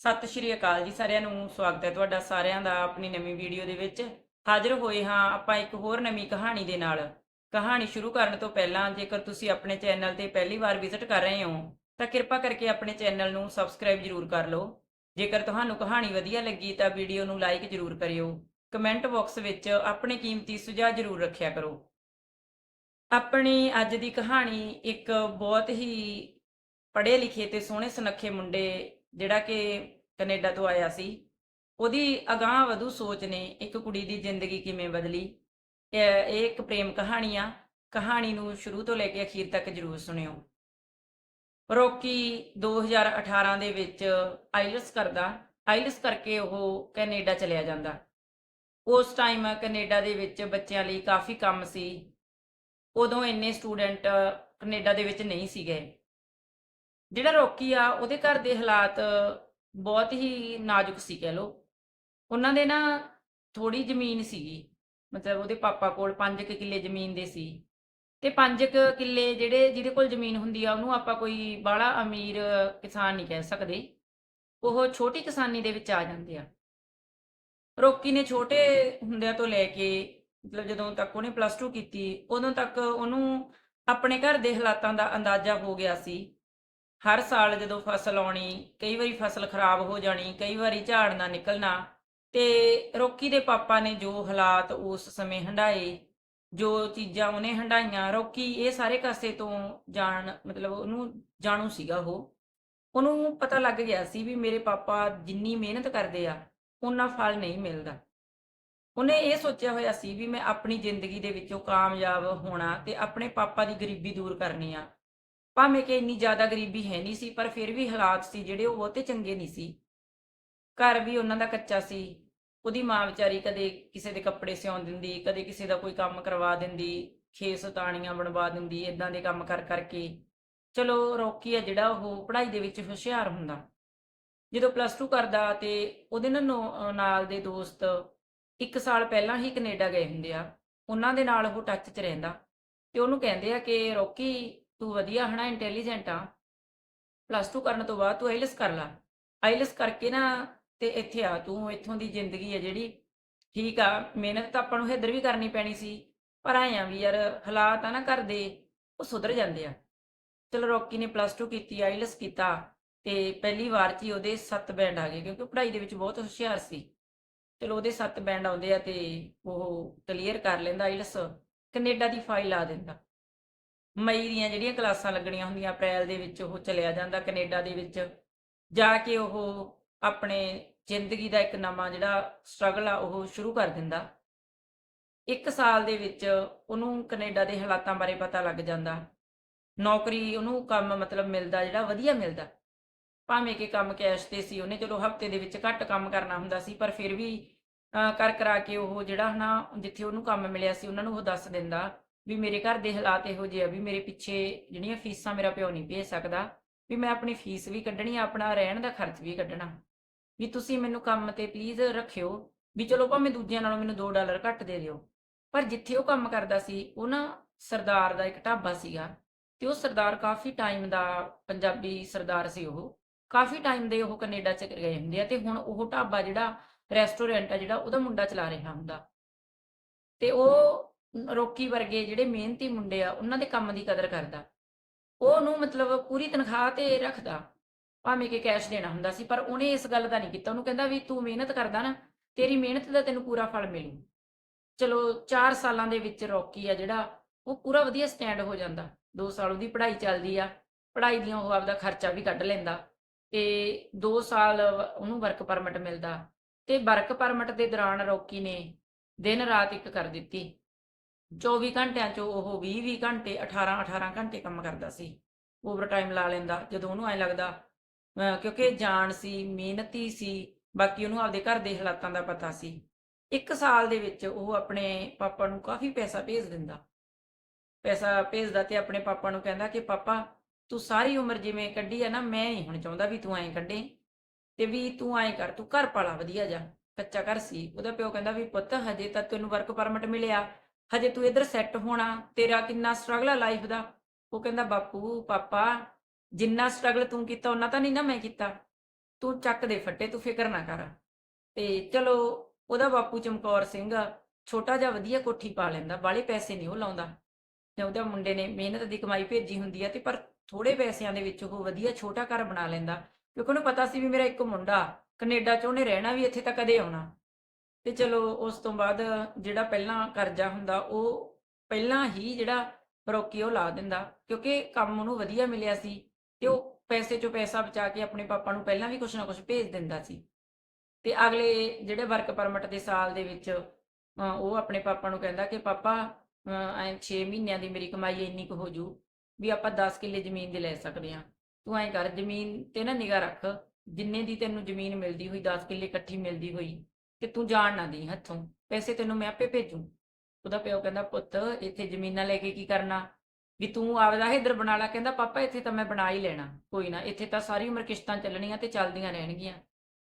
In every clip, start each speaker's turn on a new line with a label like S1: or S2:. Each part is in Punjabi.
S1: ਸਤਿ ਸ਼੍ਰੀ ਅਕਾਲ ਜੀ ਸਾਰਿਆਂ ਨੂੰ, ਸਵਾਗਤ ਹੈ ਤੁਹਾਡਾ ਸਾਰਿਆਂ ਦਾ ਆਪਣੀ ਨਵੀਂ ਵੀਡੀਓ ਦੇ ਵਿੱਚ। ਹਾਜ਼ਰ ਹੋਏ ਹਾਂ ਆਪਾਂ ਇੱਕ ਹੋਰ ਨਵੀਂ ਕਹਾਣੀ ਦੇ ਨਾਲ। ਕਹਾਣੀ ਸ਼ੁਰੂ ਕਰਨ ਤੋਂ ਪਹਿਲਾਂ ਜੇਕਰ ਤੁਸੀਂ ਆਪਣੇ ਚੈਨਲ ਤੇ ਪਹਿਲੀ ਵਾਰ ਵਿਜ਼ਿਟ ਕਰ ਰਹੇ ਹੋ, ਤਾਂ ਕਿਰਪਾ ਕਰਕੇ ਆਪਣੇ ਚੈਨਲ ਨੂੰ ਸਬਸਕ੍ਰਾਈਬ ਜ਼ਰੂਰ ਕਰ ਲਓ। ਜੇਕਰ ਤੁਹਾਨੂੰ ਕਹਾਣੀ ਵਧੀਆ ਲੱਗੀ ਤਾਂ ਵੀਡੀਓ ਨੂੰ ਲਾਈਕ ਜ਼ਰੂਰ ਕਰਿਓ। ਕਮੈਂਟ ਬਾਕਸ ਵਿੱਚ ਆਪਣੇ ਕੀਮਤੀ ਸੁਝਾਅ ਜ਼ਰੂਰ ਰੱਖਿਆ ਕਰੋ। ਆਪਣੀ ਅੱਜ ਦੀ ਕਹਾਣੀ ਇੱਕ ਬਹੁਤ ਹੀ ਪੜ੍ਹੇ ਲਿਖੇ ਤੇ ਸੋਹਣੇ ਸੁਨੱਖੇ ਮੁੰਡੇ ਜਿਹੜਾ ਕਿ ਕੈਨੇਡਾ ਤੋਂ ਆਇਆ ਸੀ, ਉਹਦੀ ਅਗਾਂਹ ਵਧੂ ਸੋਚ ਨੇ ਇੱਕ ਕੁੜੀ ਦੀ ਜ਼ਿੰਦਗੀ ਕਿਵੇਂ ਬਦਲੀ। ਇਹ ਇੱਕ ਪ੍ਰੇਮ ਕਹਾਣੀ ਆ। ਕਹਾਣੀ ਨੂੰ ਸ਼ੁਰੂ ਤੋਂ ਲੈ ਕੇ ਅਖੀਰ ਤੱਕ ਜਰੂਰ ਸੁਣਿਓ। ਰੋਕੀ 2018 ਦੇ ਵਿੱਚ ਆਈਲਸ ਕਰਦਾ। ਆਈਲਸ ਕਰਕੇ ਉਹ ਕੈਨੇਡਾ ਚਲਿਆ ਜਾਂਦਾ। ਉਸ ਟਾਈਮ ਕੈਨੇਡਾ ਦੇ ਵਿੱਚ ਬੱਚਿਆਂ ਲਈ ਕਾਫੀ ਕੰਮ ਸੀ। ਉਦੋਂ ਇੰਨੇ ਸਟੂਡੈਂਟ ਕੈਨੇਡਾ ਦੇ ਵਿੱਚ ਨਹੀਂ ਸੀਗੇ। ਜਿਹੜਾ ਰੋਕੀ ਆ, ਉਹਦੇ ਘਰ ਦੇ ਹਾਲਾਤ ਬਹੁਤ ਹੀ ਨਾਜ਼ੁਕ ਸੀ ਕਹਿ ਲੋ ਉਹਨਾਂ ਦੇ ਨਾ ਥੋੜੀ ਜ਼ਮੀਨ ਸੀਗੀ, ਮਤਲਬ ਉਹਦੇ ਪਾਪਾ ਕੋਲ 5 ਕਿੱਲੇ ਜ਼ਮੀਨ ਦੇ ਸੀ ਤੇ 5 ਕਿੱਲੇ ਜਿਹੜੇ ਜਿਹਦੇ ਕੋਲ ਜ਼ਮੀਨ ਹੁੰਦੀ ਆ, ਉਹਨੂੰ ਆਪਾਂ ਕੋਈ ਬਾਹਲਾ ਅਮੀਰ ਕਿਸਾਨ ਨਹੀਂ ਕਹਿ ਸਕਦੇ। ਉਹ ਛੋਟੀ ਕਿਸਾਨੀ ਦੇ ਵਿੱਚ ਆ ਜਾਂਦੇ ਆ। ਰੋਕੀ ਨੇ ਛੋਟੇ ਹੁੰਦਿਆਂ ਤੋਂ ਲੈ ਕੇ, ਮਤਲਬ ਜਦੋਂ ਤੱਕ ਉਹਨੇ ਪਲੱਸ 2 ਕੀਤੀ, ਉਦੋਂ ਤੱਕ ਉਹਨੂੰ ਆਪਣੇ ਘਰ ਦੇ ਹਾਲਾਤਾਂ ਦਾ ਅੰਦਾਜ਼ਾ ਹੋ ਗਿਆ ਸੀ ਹਰ ਸਾਲ ਜਦੋਂ ਫਸਲ ਆਉਣੀ, ਕਈ ਵਾਰੀ ਫਸਲ ਖਰਾਬ ਹੋ ਜਾਣੀ, ਕਈ ਵਾਰੀ ਝਾੜ ਨਾ ਨਿਕਲਣਾ, ਤੇ ਰੋਕੀ ਦੇ ਪਾਪਾ ਨੇ ਜੋ ਹਾਲਾਤ ਉਸ ਸਮੇਂ ਹੰਡਾਏ ਜੋ ਚੀਜ਼ਾਂ ਉਹਨੇ ਹੰਡਾਈਆਂ ਰੋਕੀ ਇਹ ਸਾਰੇ ਕਾਸੇ ਤੋਂ ਜਾਣ, ਮਤਲਬ ਉਹਨੂੰ ਜਾਣੂ ਸੀਗਾ ਉਹ। ਉਹਨੂੰ ਪਤਾ ਲੱਗ ਗਿਆ ਸੀ ਵੀ ਮੇਰੇ ਪਾਪਾ ਜਿੰਨੀ ਮਿਹਨਤ ਕਰਦੇ ਆ, ਉਹਨਾਂ ਫਲ ਨਹੀਂ ਮਿਲਦਾ। ਉਹਨੇ ਇਹ ਸੋਚਿਆ ਹੋਇਆ ਸੀ ਵੀ ਮੈਂ ਆਪਣੀ ਜ਼ਿੰਦਗੀ ਦੇ ਵਿੱਚੋਂ ਕਾਮਯਾਬ ਹੋਣਾ ਤੇ ਆਪਣੇ ਪਾਪਾ ਦੀ ਗਰੀਬੀ ਦੂਰ ਕਰਨੀ ਆ। ਭਾਵੇਂ ਕਿ ਇੰਨੀ ਜ਼ਿਆਦਾ ਗਰੀਬੀ ਹੈ ਨਹੀਂ ਸੀ, ਪਰ ਫਿਰ ਵੀ ਹਾਲਾਤ ਸੀ ਜਿਹੜੇ ਉਹ ਬਹੁਤੇ ਚੰਗੇ ਨਹੀਂ ਸੀ। ਘਰ ਵੀ ਉਹਨਾਂ ਦਾ ਕੱਚਾ ਸੀ। ਉਹਦੀ ਮਾਂ ਵਿਚਾਰੀ ਕਦੇ ਕਿਸੇ ਦੇ ਕੱਪੜੇ ਸਿਉਣ ਦਿੰਦੀ, ਕਦੇ ਕਿਸੇ ਦਾ ਕੋਈ ਕੰਮ ਕਰਵਾ ਦਿੰਦੀ, ਖੇਸ ਤਾਣੀਆਂ ਬਣਵਾ ਦਿੰਦੀ ਇਦਾਂ ਦੇ ਕੰਮ ਕਰ ਕਰਕੇ। ਚਲੋ, ਰੋਕੀ ਆ ਜਿਹੜਾ ਉਹ ਪੜ੍ਹਾਈ ਦੇ ਵਿੱਚ ਹੁਸ਼ਿਆਰ ਹੁੰਦਾ। ਜਦੋਂ ਪਲੱਸ 2 ਕਰਦਾ ਤੇ ਉਹਦੇ ਨਾਲ ਨੋ- ਨਾਲ ਦੇ ਦੋਸਤ ਇੱਕ ਸਾਲ ਪਹਿਲਾਂ ਹੀ ਕੈਨੇਡਾ ਗਏ ਹੁੰਦੇ ਆ। ਉਹਨਾਂ ਦੇ ਨਾਲ ਉਹ ਟੱਚ 'ਚ ਰਹਿੰਦਾ। ਤੇ ਉਹਨੂੰ ਕਹਿੰਦੇ ਆ ਕਿ ਰੋਕੀ ਤੂੰ ਵਧੀਆ ਹਨਾ ਇੰਟੈਲੀਜੈਂਟ ਆ। ਪਲੱਸ 2 ਕਰਨ ਤੋਂ ਬਾਅਦ ਤੂੰ ਆਈਲਸ ਕਰ ਲੈ। ਆਈਲਸ ਕਰਕੇ ਨਾ ਤੇ ਇੱਥੇ ਆ, ਤੂੰ ਇੱਥੋਂ ਦੀ ਜ਼ਿੰਦਗੀ ਹੈ ਜਿਹੜੀ ਠੀਕ ਆ। ਮਿਹਨਤ ਤਾਂ ਆਪਾਂ ਨੂੰ ਇੱਧਰ ਵੀ ਕਰਨੀ ਪੈਣੀ ਸੀ, ਪਰ ਆਏ ਆ ਵੀ ਯਾਰ ਹਾਲਾਤ ਆ ਨਾ ਘਰ ਦੇ, ਉਹ ਸੁਧਰ ਜਾਂਦੇ ਆ। ਚਲੋ ਰੋਕੀ ਨੇ ਪਲੱਸ 2 ਕੀਤੀ ਆਈਲਸ ਕੀਤਾ ਤੇ ਪਹਿਲੀ ਵਾਰ 'ਚ ਹੀ ਉਹਦੇ 7 ਬੈਂਡ ਆ ਗਏ, ਕਿਉਂਕਿ ਪੜ੍ਹਾਈ ਦੇ ਵਿੱਚ ਬਹੁਤ ਹੁਸ਼ਿਆਰ ਸੀ। ਚਲੋ ਉਹਦੇ 7 ਬੈਂਡ ਆਉਂਦੇ ਆ ਤੇ ਉਹ ਕਲੀਅਰ ਕਰ ਲੈਂਦਾ ਆਈਲਸ ਕੈਨੇਡਾ ਦੀ ਫਾਈਲ ਆ ਦਿੰਦਾ। ਮਈ ਦੀਆਂ ਜਿਹੜੀਆਂ ਕਲਾਸਾਂ ਲੱਗਣੀਆਂ ਹੁੰਦੀਆਂ ਅਪ੍ਰੈਲ ਦੇ ਵਿੱਚ ਉਹ ਚਲਿਆ ਜਾਂਦਾ ਕੈਨੇਡਾ ਦੇ ਵਿੱਚ। ਜਾ ਕੇ ਉਹ ਆਪਣੇ ਜ਼ਿੰਦਗੀ ਦਾ ਇੱਕ ਨਵਾਂ ਜਿਹੜਾ ਸਟਰਗਲ ਆ ਉਹ ਸ਼ੁਰੂ ਕਰ ਦਿੰਦਾ। ਇੱਕ ਸਾਲ ਦੇ ਵਿੱਚ ਉਹਨੂੰ ਕੈਨੇਡਾ ਦੇ ਹਾਲਾਤਾਂ ਬਾਰੇ ਪਤਾ ਲੱਗ ਜਾਂਦਾ। ਨੌਕਰੀ ਉਹਨੂੰ ਕੰਮ ਮਤਲਬ ਮਿਲਦਾ ਜਿਹੜਾ ਵਧੀਆ ਮਿਲਦਾ। ਭਾਵੇਂ ਕਿ ਕੰਮ ਕੈਸ਼ ਤੇ ਸੀ ਉਹਨੇ ਚਲੋ ਹਫ਼ਤੇ ਦੇ ਵਿੱਚ ਘੱਟ ਕੰਮ ਕਰਨਾ ਹੁੰਦਾ ਸੀ ਪਰ ਫਿਰ ਵੀ ਅਹ, ਕਰ ਕਰਾ ਕੇ ਉਹ ਜਿਹੜਾ ਹਨਾ ਜਿੱਥੇ ਉਹਨੂੰ ਕੰਮ ਮਿਲਿਆ ਸੀ ਉਹਨਾਂ ਨੂੰ ਉਹ ਦੱਸ ਦਿੰਦਾ। ਵੀ ਮੇਰੇ ਘਰ ਦੇ ਹਾਲਾਤ ਇਹੋ ਜਿਹੇ ਆ ਵੀ ਮੇਰੇ ਪਿੱਛੇ ਜਿਹੜੀਆਂ ਫੀਸਾਂ ਮੇਰਾ ਪਿਓ ਨਹੀਂ ਭੇਜ ਸਕਦਾ, ਵੀ ਮੈਂ ਆਪਣੀ ਫੀਸ ਵੀ ਕੱਢਣੀ ਆ, ਆਪਣਾ ਰਹਿਣ ਦਾ ਖਰਚ ਵੀ ਕੱਢਣਾ। ਵੀ ਤੁਸੀਂ ਮੈਨੂੰ ਕੰਮ ਤੇ ਪਲੀਜ਼ ਰੱਖਿਓ, ਵੀ ਚਲੋ ਭਾਵੇਂ ਦੂਜਿਆਂ ਨਾਲੋਂ ਮੈਨੂੰ 2 ਡਾਲਰ ਘੱਟ ਦੇ ਦਿਓ। ਪਰ ਜਿੱਥੇ ਉਹ ਕੰਮ ਕਰਦਾ ਸੀ, ਉਹ ਨਾ ਸਰਦਾਰ ਦਾ ਇੱਕ ਢਾਬਾ ਸੀਗਾ ਤੇ ਉਹ ਸਰਦਾਰ ਕਾਫੀ ਟਾਈਮ ਦਾ ਪੰਜਾਬੀ ਸਰਦਾਰ ਸੀ ਉਹ। ਕਾਫੀ ਟਾਈਮ ਦੇ ਉਹ ਕੈਨੇਡਾ ਚ ਗਏ ਹੁੰਦੇ ਆ ਤੇ ਹੁਣ ਉਹ ਢਾਬਾ ਜਿਹੜਾ ਰੈਸਟੋਰੈਂਟ ਆ ਜਿਹੜਾ ਉਹਦਾ ਮੁੰਡਾ ਚਲਾ ਰਿਹਾ ਹੁੰਦਾ। ਤੇ ਉਹ ਰੋਕੀ ਵਰਗੇ ਜਿਹੜੇ ਮਿਹਨਤੀ ਮੁੰਡੇ ਆ, ਉਹਨਾਂ ਦੇ ਕੰਮ ਦੀ ਕਦਰ ਕਰਦਾ। ਉਹ ਉਹਨੂੰ ਮਤਲਬ ਪੂਰੀ ਤਨਖਾਹ ਤੇ ਰੱਖਦਾ, ਭਾਵੇਂ ਕਿ ਕੈਸ਼ ਦੇਣਾ ਹੁੰਦਾ ਸੀ, ਪਰ ਉਹਨੇ ਇਸ ਗੱਲ ਦਾ ਨਹੀਂ ਕੀਤਾ। ਉਹਨੂੰ ਕਹਿੰਦਾ ਵੀ ਤੂੰ ਮਿਹਨਤ ਕਰਦਾ ਨਾ, ਤੇਰੀ ਮਿਹਨਤ ਦਾ ਤੈਨੂੰ ਪੂਰਾ ਫਲ ਮਿਲੂ। ਚਲੋ 4 ਸਾਲਾਂ ਦੇ ਵਿੱਚ ਰੋਕੀ ਆ ਜਿਹੜਾ, ਉਹ ਪੂਰਾ ਵਧੀਆ ਸਟੈਂਡ ਹੋ ਜਾਂਦਾ। 2 ਸਾਲ ਉਹਦੀ ਪੜ੍ਹਾਈ ਚੱਲਦੀ ਆ, ਪੜ੍ਹਾਈ ਦੀਆਂ ਉਹ ਆਪਦਾ ਖਰਚਾ ਵੀ ਕੱਢ ਲੈਂਦਾ ਤੇ 2 ਸਾਲ ਉਹਨੂੰ ਵਰਕ ਪਰਮਿਟ ਮਿਲਦਾ ਤੇ ਵਰਕ ਪਰਮਿਟ ਦੇ ਦੌਰਾਨ ਰੋਕੀ ਨੇ ਦਿਨ ਰਾਤ ਇੱਕ ਕਰ ਦਿੱਤੀ। 24 ਘੰਟਿਆਂ ਚੋਂ ਉਹ 20 20 ਘੰਟੇ 18 18 ਘੰਟੇ ਕੰਮ ਕਰਦਾ ਸੀ। ਓਵਰ ਟਾਈਮ ਲਾ ਲੈਂਦਾ, ਜਦੋਂ ਉਹਨੂੰ ਐ ਲੱਗਦਾ ਕਿਉਂਕਿ ਜਾਣ ਸੀ, ਮਿਹਨਤੀ ਸੀ, ਬਾਕੀ ਉਹਨੂੰ ਆਪਦੇ ਘਰ ਦੇ ਹਾਲਾਤਾਂ ਦਾ ਪਤਾ ਸੀ। ਇੱਕ ਸਾਲ ਦੇ ਵਿੱਚ ਉਹ ਆਪਣੇ ਪਾਪਾ ਨੂੰ ਕਾਫੀ ਪੈਸਾ ਭੇਜ ਦਿੰਦਾ। ਪੈਸਾ ਭੇਜਦਾ ਤੇ ਆਪਣੇ ਪਾਪਾ ਨੂੰ ਕਹਿੰਦਾ ਕਿ, ਪਾਪਾ, ਤੂੰ ਸਾਰੀ ਉਮਰ ਜਿਵੇਂ ਕੱਢੀ ਆ ਨਾ, ਮੈਂ ਨਹੀਂ ਹੁਣ ਚਾਹੁੰਦਾ ਵੀ ਤੂੰ ਐਂ ਕੱਢੇ। ਤੇ ਵੀ ਤੂੰ ਐਂ ਕਰ, ਤੂੰ ਘਰ ਪਾਲਾ, ਵਧੀਆ ਜਾ, ਕੱਚਾ ਘਰ ਸੀ। ਉਹਦਾ ਪਿਓ ਕਹਿੰਦਾ ਵੀ, ਪੁੱਤ, ਹਜੇ ਤਾਂ ਤੈਨੂੰ ਵਰਕ ਪਰਮਿਟ ਮਿਲਿਆ। ਹਜੇ ਤੂੰ ਇੱਧਰ ਸੈੱਟ ਹੋਣਾ, ਤੇਰਾ ਕਿੰਨਾ ਸਟਰਗਲ ਆ ਲਾਈਫ ਦਾ। ਉਹ ਕਹਿੰਦਾ, ਬਾਪੂ, ਪਾਪਾ, ਜਿੰਨਾ ਸਟਰਗਲ ਤੂੰ ਕੀਤਾ ਉਹਨਾਂ ਤਾਂ ਨਹੀਂ ਨਾ ਮੈਂ ਕੀਤਾ। ਤੂੰ ਚੱਕ ਦੇ ਫੱਟੇ, ਤੂੰ ਫਿਕਰ ਨਾ ਕਰ। ਤੇ ਚਲੋ, ਉਹਦਾ ਬਾਪੂ ਚਮਕੌਰ ਸਿੰਘ ਛੋਟਾ ਜਿਹਾ ਵਧੀਆ ਕੋਠੀ ਪਾ ਲੈਂਦਾ ਬਾਲੇ ਪੈਸੇ ਨਹੀਂ ਉਹ ਲਾਉਂਦਾ। ਤੇ ਉਹਦੇ ਮੁੰਡੇ ਨੇ ਮਿਹਨਤ ਦੀ ਕਮਾਈ ਭੇਜੀ ਹੁੰਦੀ ਆ ਤੇ ਪਰ ਥੋੜੇ ਪੈਸਿਆਂ ਦੇ ਵਿੱਚ ਉਹ ਵਧੀਆ ਛੋਟਾ ਘਰ ਬਣਾ ਲੈਂਦਾ। ਕਿਉਂਕਿ ਉਹਨੂੰ ਪਤਾ ਸੀ ਵੀ ਮੇਰਾ ਇੱਕ ਮੁੰਡਾ ਕੈਨੇਡਾ 'ਚ ਉਹਨੇ ਰਹਿਣਾ ਵੀ, ਇੱਥੇ ਤਾਂ ਕਦੇ ਆਉਣਾ। ਤੇ ਚਲੋ ਉਸ ਤੋਂ ਬਾਅਦ ਜਿਹੜਾ ਪਹਿਲਾਂ ਕਰਜ਼ਾ ਹੁੰਦਾ, ਉਹ ਪਹਿਲਾਂ ਹੀ ਜਿਹੜਾ ਰੋਕੀ ਉਹ ਲਾ ਦਿੰਦਾ, ਕਿਉਂਕਿ ਕੰਮ ਉਹਨੂੰ ਵਧੀਆ ਮਿਲਿਆ ਸੀ ਤੇ ਉਹ ਪੈਸੇ ਚੋਂ ਪੈਸਾ ਬਚਾ ਕੇ ਆਪਣੇ ਪਾਪਾ ਨੂੰ ਪਹਿਲਾਂ ਵੀ ਕੁਛ ਨਾ ਕੁਛ ਭੇਜ ਦਿੰਦਾ ਸੀ। ਤੇ ਅਗਲੇ ਜਿਹੜੇ ਵਰਕ ਪਰਮਿਟ ਦੇ ਸਾਲ ਦੇ ਵਿੱਚ ਉਹ ਆਪਣੇ ਪਾਪਾ ਨੂੰ ਕਹਿੰਦਾ ਕਿ ਪਾਪਾ ਐਂ 6 ਮਹੀਨਿਆਂ ਦੀ ਮੇਰੀ ਕਮਾਈ ਇੰਨੀ ਕੁ ਹੋ ਜੂ ਵੀ ਆਪਾਂ 10 ਕਿੱਲੇ ਜ਼ਮੀਨ ਦੇ ਲੈ ਸਕਦੇ ਆ ਤੂੰ ਐਂ ਕਰ, ਜ਼ਮੀਨ ਤੇ ਨਾ ਨਿਗਾਹ ਰੱਖ, ਜਿੰਨੇ ਦੀ ਤੈਨੂੰ ਜ਼ਮੀਨ ਮਿਲਦੀ ਹੋਈ 10 ਕਿੱਲੇ ਇਕੱਠੀ ਮਿਲਦੀ ਹੋਈ ਤੇ ਤੂੰ ਜਾਣ ਨਾ ਦੇਈਂ ਹੱਥੋਂ, ਪੈਸੇ ਤੈਨੂੰ ਮੈਂ ਆਪੇ ਭੇਜੂ। ਉਹਦਾ ਪਿਓ ਕਹਿੰਦਾ, ਪੁੱਤ, ਇੱਥੇ ਜ਼ਮੀਨਾਂ ਲੈ ਕੇ ਕੀ ਕਰਨਾ? ਵੀ ਤੂੰ ਆਪਦਾ ਇੱਧਰ ਬਣਾ ਲਾ। ਕਹਿੰਦਾ, ਪਾਪਾ, ਇੱਥੇ ਤਾਂ ਮੈਂ ਬਣਾ ਹੀ ਲੈਣਾ, ਕੋਈ ਨਾ। ਇੱਥੇ ਤਾਂ ਸਾਰੀ ਉਮਰ ਕਿਸ਼ਤਾਂ ਚੱਲਣੀਆਂ ਤੇ ਚੱਲਦੀਆਂ ਰਹਿਣਗੀਆਂ।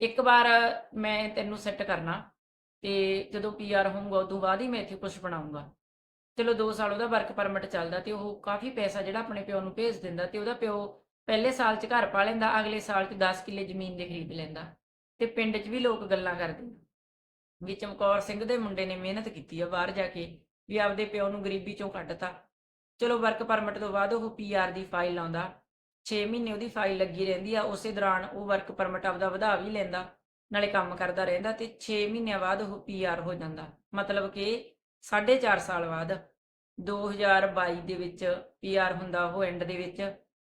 S1: ਇੱਕ ਵਾਰ ਮੈਂ ਤੈਨੂੰ ਸੈੱਟ ਕਰਨਾ ਤੇ ਜਦੋਂ ਪੀਆਰ ਹੋਊਗਾ, ਉਦੋਂ ਬਾਅਦ ਹੀ ਮੈਂ ਇੱਥੇ ਕੁਝ ਬਣਾਉਂਗਾ ਚਲੋ 2 ਸਾਲ ਉਹਦਾ ਵਰਕ ਪਰਮਿਟ ਚੱਲਦਾ ਤੇ ਉਹ ਕਾਫੀ ਪੈਸਾ ਜਿਹੜਾ ਆਪਣੇ ਪਿਓ ਨੂੰ ਭੇਜ ਦਿੰਦਾ ਤੇ ਉਹਦਾ ਪਿਓ ਪਹਿਲੇ ਸਾਲ 'ਚ ਘਰ ਪਾ ਲੈਂਦਾ, ਅਗਲੇ ਸਾਲ 'ਚ 10 ਕਿੱਲੇ ਜ਼ਮੀਨ ਦੇ ਖਰੀਦ ਲੈਂਦਾ। ਤੇ ਪਿੰਡ 'ਚ ਵੀ ਲੋਕ ਗੱਲਾਂ ਕਰਦੇ ਆ ਵੀ ਚਮਕੌਰ ਸਿੰਘ ਦੇ ਮੁੰਡੇ ਨੇ ਮਿਹਨਤ ਕੀਤੀ ਆ ਬਾਹਰ ਜਾ ਕੇ, ਵੀ ਆਪਦੇ ਪਿਓ ਨੂੰ ਗਰੀਬੀ ਚੋਂ ਕੱਢਤਾ। ਚਲੋ ਵਰਕ ਪਰਮਿਟ ਤੋਂ ਬਾਅਦ ਉਹ ਪੀਆਰ ਦੀ ਫਾਈਲ ਲਾਉਂਦਾ। 6 ਮਹੀਨੇ ਉਹਦੀ ਫਾਈਲ ਲੱਗੀ ਰਹਿੰਦੀ ਆ, ਉਸੇ ਦੌਰਾਨ ਉਹ ਵਰਕ ਪਰਮਿਟ ਆਪਦਾ ਵਧਾ ਵੀ ਲੈਂਦਾ, ਨਾਲੇ ਕੰਮ ਕਰਦਾ ਰਹਿੰਦਾ ਤੇ 6 ਮਹੀਨਿਆਂ ਬਾਅਦ ਉਹ ਪੀਆਰ ਹੋ ਜਾਂਦਾ। ਮਤਲਬ ਕਿ 4.5 ਸਾਲ ਬਾਅਦ 2022 ਦੇ ਵਿੱਚ ਪੀਆਰ ਹੁੰਦਾ ਉਹ ਐਂਡ ਦੇ ਵਿੱਚ